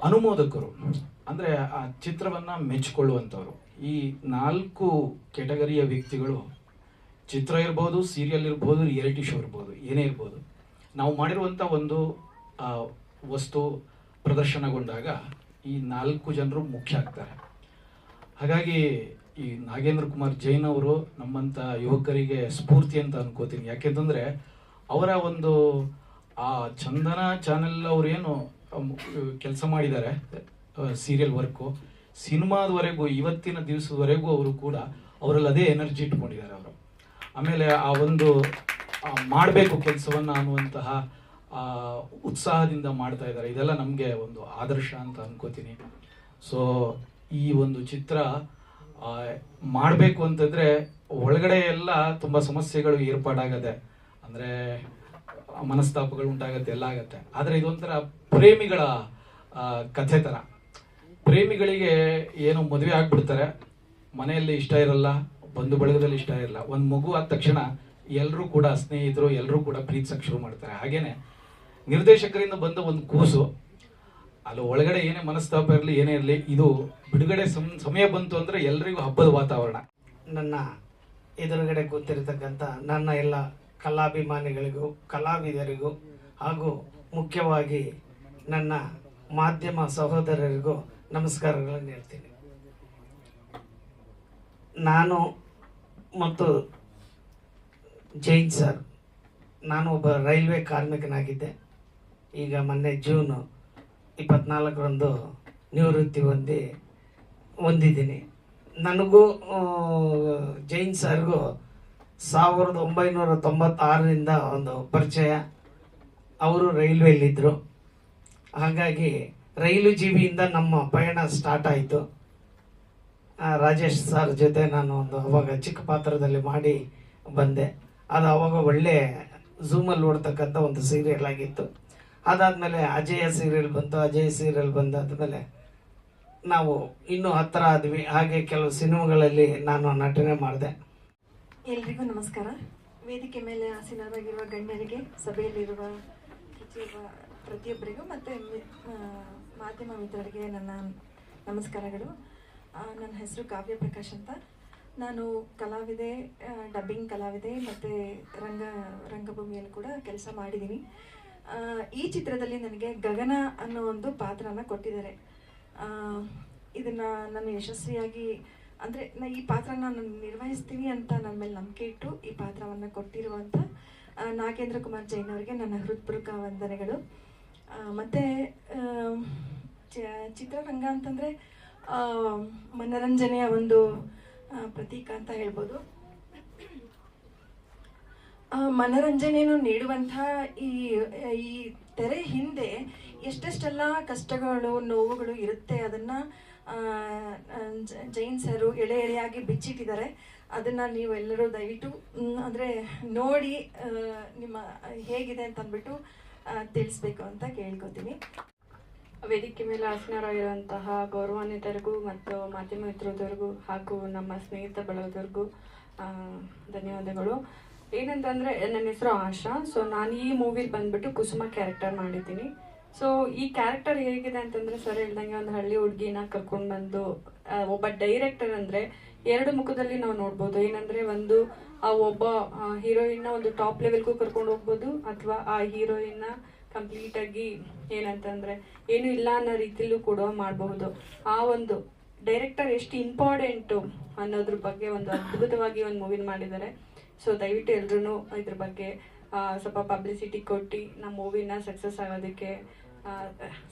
ಅನುಮೋದಕರು ಅಂದ್ರೆ ಆ ಚಿತ್ರವನ್ನ ಮೆಚ್ಚಿಕೊಳ್ಳುವಂಥವ್ರು ಈ ನಾಲ್ಕು ಕೆಟಗರಿಯ ವ್ಯಕ್ತಿಗಳು ಚಿತ್ರ ಇರ್ಬೋದು ಸೀರಿಯಲ್ ಇರ್ಬೋದು ರಿಯಾಲಿಟಿ ಶೋ ಇರ್ಬೋದು, ಏನೇ ಇರ್ಬೋದು. ನಾವು ಮಾಡಿರುವಂಥ ಒಂದು ವಸ್ತು ಪ್ರದರ್ಶನಗೊಂಡಾಗ ಈ ನಾಲ್ಕು ಜನರು ಮುಖ್ಯ ಆಗ್ತಾರೆ. ಹಾಗಾಗಿ ಈ ನಾಗೇಂದ್ರ ಕುಮಾರ್ ಜೈನ್ ಅವರು ನಮ್ಮಂಥ ಯುವಕರಿಗೆ ಸ್ಫೂರ್ತಿ ಅಂತ ಅನ್ಕೋತೀನಿ. ಯಾಕೆಂತಂದ್ರೆ ಅವರ ಒಂದು, ಆ ಚಂದನ ಚಾನೆಲ್ ಅವರೇನು ಕೆಲಸ ಮಾಡಿದ್ದಾರೆ ಸೀರಿಯಲ್ ವರ್ಕು. ಸಿನಿಮಾದವರೆಗೂ, ಇವತ್ತಿನ ದಿವಸದವರೆಗೂ ಅವರು ಕೂಡ ಅವರಲ್ಲಿ ಅದೇ ಎನರ್ಜಿ ಇಟ್ಕೊಂಡಿದ್ದಾರೆ ಅವರು. ಆಮೇಲೆ ಆ ಒಂದು ಮಾಡಬೇಕು ಕೆಲಸವನ್ನು ಅನ್ನುವಂತಹ ಉತ್ಸಾಹದಿಂದ ಮಾಡ್ತಾ ಇದ್ದಾರೆ. ಇದೆಲ್ಲ ನಮಗೆ ಒಂದು ಆದರ್ಶ ಅಂತ ಅನ್ಕೋತೀನಿ. ಸೊ ಈ ಒಂದು ಚಿತ್ರ ಮಾಡಬೇಕು ಅಂತಂದರೆ ಒಳಗಡೆ ಎಲ್ಲ ತುಂಬ ಸಮಸ್ಯೆಗಳು ಏರ್ಪಾಡಾಗತ್ತೆ ಅಂದರೆ ಮನಸ್ತಾಪಗಳು ಉಂಟಾಗತ್ತೆ, ಎಲ್ಲ ಆಗತ್ತೆ. ಆದರೆ ಇದೊಂಥರ ಪ್ರೇಮಿಗಳ ಕಥೆ ಥರ ಪ್ರೇಮಿಗಳಿಗೆ ಏನು ಮದುವೆ ಆಗ್ಬಿಡ್ತಾರೆ. ಮನೆಯಲ್ಲಿ ಇಷ್ಟ ಇರಲ್ಲ, ಬಂಧು ಬಳಗದಲ್ಲಿ ಇಷ್ಟ ಇರಲ್ಲ. ಒಂದು ಮಗು ಆದ ತಕ್ಷಣ ಎಲ್ಲರೂ ಕೂಡ ಸ್ನೇಹಿತರು ಎಲ್ಲರೂ ಕೂಡ ಪ್ರೀತಿಸಕ್ಕೆ ಶುರು ಮಾಡ್ತಾರೆ. ಹಾಗೇನೆ ನಿರ್ದೇಶಕರಿಂದ ಬಂದ ಒಂದು ಕೂಸು. ಅಲ್ಲಿ ಒಳಗಡೆ ಏನೇ ಮನಸ್ತಾಪ ಇರಲಿ, ಏನೇ ಇರಲಿ, ಇದು ಬಿಡುಗಡೆ ಸಮ್- ಸಮಯ ಬಂತು ಅಂದ್ರೆ ಎಲ್ರಿಗೂ ಹಬ್ಬದ ವಾತಾವರಣ. ನನ್ನ ಎದುರುಗಡೆ ಗೊತ್ತಿರತಕ್ಕಂಥ ನನ್ನ ಎಲ್ಲ ಕಲಾಭಿಮಾನಿಗಳಿಗೂ, ಕಲಾವಿದರಿಗೂ ಹಾಗೂ ಮುಖ್ಯವಾಗಿ ನನ್ನ ಮಾಧ್ಯಮ ಸಹೋದರರಿಗೂ ನಮಸ್ಕಾರಗಳನ್ನು ಹೇಳ್ತೀನಿ. ನಾನು ಮತ್ತು ಜೈನ್ ಸರ್, ನಾನು ಒಬ್ಬ ರೈಲ್ವೆ ಕಾರ್ಮಿಕನಾಗಿದ್ದೆ. ಈಗ ಮೊನ್ನೆ ಜೂನು ಇಪ್ಪತ್ನಾಲ್ಕರಂದು ನಿವೃತ್ತಿ ಹೊಂದಿ, ಹೊಂದಿದ್ದೀನಿ. ನನಗೂ ಜೈನ್ ಸರ್ಗೂ ಸಾವಿರದ ಒಂಬೈನೂರ ತೊಂಬತ್ತಾರರಿಂದ ಒಂದು ಪರಿಚಯ. ಅವರು ರೈಲ್ವೆಯಲ್ಲಿದ್ದರು ಹಾಗಾಗಿ ರೈಲು ಜೀವಿಯಿಂದ ನಮ್ಮ ಪಯಣ ಸ್ಟಾರ್ಟ್ ಆಯಿತು. ರಾಜೇಶ್ ಸರ್ ಜೊತೆ ನಾನು ಒಂದು ಅವಾಗ ಚಿಕ್ಕ ಪಾತ್ರದಲ್ಲಿ ಮಾಡಿ ಬಂದೆ. ಅದು ಅವಾಗ ಒಳ್ಳೆ ಝೂಮಲ್ಲಿ ಓಡ್ತಕ್ಕಂಥ ಒಂದು ಸೀರಿಯಲ್ ಆಗಿತ್ತು. ಅದಾದಮೇಲೆ ಅಜಯ ಸೀರಿಯಲ್ ಬಂತು, ಅಜಯ್ ಸೀರಿಯಲ್ ಬಂದಾದಮೇಲೆ ನಾವು ಇನ್ನೂ ಹತ್ತಿರ ಆದ್ವಿ. ಹಾಗೆ ಕೆಲವು ಸಿನಿಮಾಗಳಲ್ಲಿ ನಾನು ನಟನೆ ಮಾಡಿದೆ. ಎಲ್ರಿಗೂ ನಮಸ್ಕಾರ. ವೇದಿಕೆ ಮೇಲೆ ಆಸೀನರಾಗಿರುವ ಗಣ್ಯರಿಗೆ, ಸಭೆಯಲ್ಲಿರುವ ಪ್ರತಿಯೊಬ್ಬ, ಪ್ರತಿಯೊಬ್ಬರಿಗೂ ಮತ್ತು ಮಾಧ್ಯಮ ಮಿತ್ರರಿಗೆ ನನ್ನ ನಮಸ್ಕಾರಗಳು. ನನ್ನ ಹೆಸರು ಕಾವ್ಯ ಪ್ರಕಾಶ್ ಅಂತ. ನಾನು ಕಲಾವಿದೆ ಡಬ್ಬಿಂಗ್ ಕಲಾವಿದೆ, ಮತ್ತು ರಂಗ, ರಂಗಭೂಮಿಯಲ್ಲಿ ಕೂಡ ಕೆಲಸ ಮಾಡಿದ್ದೀನಿ. ಈ ಚಿತ್ರದಲ್ಲಿ ನನಗೆ ಗಗನ ಅನ್ನೋ ಒಂದು ಪಾತ್ರನ ಕೊಟ್ಟಿದ್ದಾರೆ. ಇದನ್ನ ನಾನು ಯಶಸ್ವಿಯಾಗಿ, ಅಂದರೆ ನಾ ಈ ಪಾತ್ರನ ನಾನು ನಿರ್ವಹಿಸ್ತೀನಿ ಅಂತ ನನ್ನ ಮೇಲೆ ನಂಬಿಕೆ ಇಟ್ಟು ಈ ಪಾತ್ರವನ್ನು ಕೊಟ್ಟಿರುವಂಥ ನಾಗೇಂದ್ರ ಕುಮಾರ್ ಜೈನ್ ಅವರಿಗೆ ನನ್ನ ಹೃತ್ಪೂರ್ವಕ ವಂದನೆಗಳು. ಮತ್ತು ಚಿತ್ರರಂಗ ಅಂತಂದರೆ ಮನರಂಜನೆಯ ಒಂದು ಪ್ರತೀಕ ಅಂತ ಹೇಳ್ಬೋದು. ಮನರಂಜನೆಯನ್ನು ನೀಡುವಂತಹ ಈ ಈ ತೆರೆ ಹಿಂದೆ ಎಷ್ಟೆಷ್ಟೆಲ್ಲ ಕಷ್ಟಗಳು, ನೋವುಗಳು ಇರುತ್ತೆ ಅದನ್ನ ಜೈನ್ ಸರು ಎಳೆ ಎಳೆಯಾಗಿ ಬಿಚ್ಚಿಟ್ಟಿದ್ದಾರೆ. ಅದನ್ನ ನೀವು ಎಲ್ಲರೂ ದಯವಿಟ್ಟು ಅಂದ್ರೆ ನೋಡಿ ನಿಮ್ಮ ಹೇಗಿದೆ ಅಂತ ಅಂದ್ಬಿಟ್ಟು ತಿಳಿಸ್ಬೇಕು ಅಂತ ಕೇಳ್ಕೊತೀನಿ. ವೇದಿಕೆ ಮೇಲೆ ಆಸೀನರಾಗಿರುವಂತಹ ಗೌರವಾನ್ವಿತರಿಗೂ ಮತ್ತು ಮಾಧ್ಯಮ ಮಿತ್ರರಿಗೂ ಹಾಗೂ ನಮ್ಮ ಸ್ನೇಹಿತ ಬಳಗದವ್ರಿಗೂ ಧನ್ಯವಾದಗಳು. ಏನಂತಂದರೆ, ನನ್ನ ಹೆಸರು ಆಶಾ. ಸೊ ನಾನು ಈ ಮೂವಿಲಿ ಬಂದ್ಬಿಟ್ಟು ಕುಸುಮ ಕ್ಯಾರೆಕ್ಟರ್ ಮಾಡಿದ್ದೀನಿ. ಸೊ ಈ ಕ್ಯಾರೆಕ್ಟರ್ ಹೇಗಿದೆ ಅಂತಂದರೆ ಸರ್ ಹೇಳ್ದಂಗೆ ಒಂದು ಹಳ್ಳಿ ಹುಡುಗಿನ ಕರ್ಕೊಂಡು ಬಂದು ಒಬ್ಬ ಡೈರೆಕ್ಟರ್ ಅಂದರೆ ಎರಡು ಮುಖದಲ್ಲಿ ನಾವು ನೋಡ್ಬೋದು. ಏನಂದರೆ, ಒಂದು, ಆ ಒಬ್ಬ ಹೀರೋಯಿನ್ನ ಒಂದು ಟಾಪ್ ಲೆವೆಲ್ಗೂ ಕರ್ಕೊಂಡು ಹೋಗ್ಬೋದು, ಅಥವಾ ಆ ಹೀರೋಯಿನ್ನ ಕಂಪ್ಲೀಟ್ ಆಗಿ ಏನಂತಂದ್ರೆ, ಏನು ಇಲ್ಲ ಅನ್ನೋ ರೀತಿಲೂ ಕೂಡ ಮಾಡಬಹುದು. ಆ ಒಂದು ಡೈರೆಕ್ಟರ್ ಎಷ್ಟು ಇಂಪಾರ್ಟೆಂಟು ಅನ್ನೋದ್ರ ಬಗ್ಗೆ ಒಂದು ಅದ್ಭುತವಾಗಿ ಒಂದು ಮೂವಿನ ಮಾಡಿದ್ದಾರೆ. ಸೊ ದಯವಿಟ್ಟು ಎಲ್ರೂ ಇದ್ರ ಬಗ್ಗೆ ಸ್ವಲ್ಪ ಪಬ್ಲಿಸಿಟಿ ಕೊಟ್ಟು ನಮ್ಮ ಮೂವಿನ ಸಕ್ಸಸ್ ಆಗೋದಕ್ಕೆ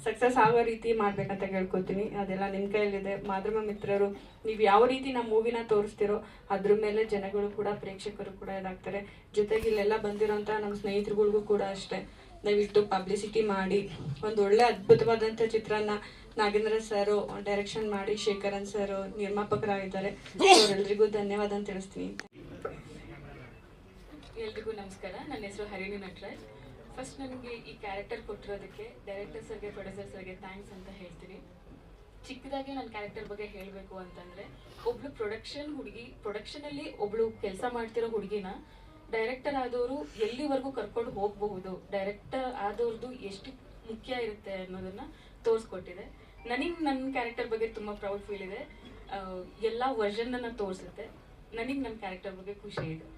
ಸಕ್ಸಸ್ ಆಗೋ ರೀತಿ ಮಾಡ್ಬೇಕಂತ ಕೇಳ್ಕೊತೀನಿ. ಅದೆಲ್ಲ ನಿಮ್ಮ ಕೈಯಲ್ಲಿದೆ. ಮಾಧ್ಯಮ ಮಿತ್ರರು, ನೀವು ಯಾವ ರೀತಿ ನಮ್ಮ ಮೂವಿನ ತೋರಿಸ್ತಿರೋ, ಅದ್ರ ಮೇಲೆ ಜನಗಳು ಕೂಡ, ಪ್ರೇಕ್ಷಕರು ಕೂಡ ಇದಾಗ್ತಾರೆ. ಜೊತೆಗೆ ಇಲ್ಲೆಲ್ಲ ಬಂದಿರೋಂಥ ನಮ್ಮ ಸ್ನೇಹಿತರುಗಳಿಗೂ ಕೂಡ ಅಷ್ಟೇ. ದಯವಿಟ್ಟು ಪಬ್ಲಿಸಿಟಿ ಮಾಡಿ. ಒಂದು ಒಳ್ಳೆ ಅದ್ಭುತವಾದಂಥ ಚಿತ್ರನ ನಾಗೇಂದ್ರ ಸರ್ ಡೈರೆಕ್ಷನ್ ಮಾಡಿ, ಶೇಖರನ್ ಸರ್ ನಿರ್ಮಾಪಕರಾಗಿದ್ದಾರೆ. ಅವರೆಲ್ಲರಿಗೂ ಧನ್ಯವಾದ ಅಂತ ತಿಳಿಸ್ತೀನಿ. ಎಲ್ರಿಗೂ ನಮಸ್ಕಾರ. ನನ್ನ ಹೆಸರು ಹರಿಣಿ ನಟರಾಜ್. ಫಸ್ಟ್ ನನಗೆ ಈ ಕ್ಯಾರೆಕ್ಟರ್ ಕೊಟ್ಟಿರೋದಕ್ಕೆ ಡೈರೆಕ್ಟರ್ ಸರ್ಗೆ ಪ್ರೊಡ್ಯೂಸರ್ ಸರ್ಗೆ ಥ್ಯಾಂಕ್ಸ್ ಅಂತ ಹೇಳ್ತೀನಿ. ಚಿಕ್ಕದಾಗಿ ನನ್ನ ಕ್ಯಾರೆಕ್ಟರ್ ಬಗ್ಗೆ ಹೇಳಬೇಕು ಅಂತಂದ್ರೆ, ಒಬ್ಳು ಪ್ರೊಡಕ್ಷನ್ ಹುಡುಗಿ ಪ್ರೊಡಕ್ಷನಲ್ಲಿ ಒಬ್ಳು ಕೆಲಸ ಮಾಡ್ತಿರೋ ಹುಡುಗಿನ ಡೈರೆಕ್ಟರ್ ಆದವರು ಎಲ್ಲಿವರೆಗೂ ಕರ್ಕೊಂಡು ಹೋಗಬಹುದು? ಡೈರೆಕ್ಟರ್ ಆದವ್ರದ್ದು ಎಷ್ಟು ಮುಖ್ಯ ಇರುತ್ತೆ ಅನ್ನೋದನ್ನ ತೋರಿಸ್ಕೊಟ್ಟಿದೆ. ನನಗೆ ನನ್ನ ಕ್ಯಾರೆಕ್ಟರ್ ಬಗ್ಗೆ ತುಂಬ ಪ್ರೌಡ್ ಫೀಲ್ ಇದೆ. ಎಲ್ಲ ವರ್ಷನ್ನ ತೋರಿಸುತ್ತೆ. ನನಗೆ ನನ್ನ ಕ್ಯಾರೆಕ್ಟರ್ ಬಗ್ಗೆ ಖುಷಿ ಇದೆ.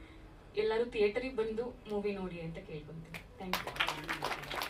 ಎಲ್ಲರೂ ಥಿಯೇಟರಿಗೆ ಬಂದು ಮೂವಿ ನೋಡಿ ಅಂತ ಕೇಳ್ಕೊತೀನಿ. Thank you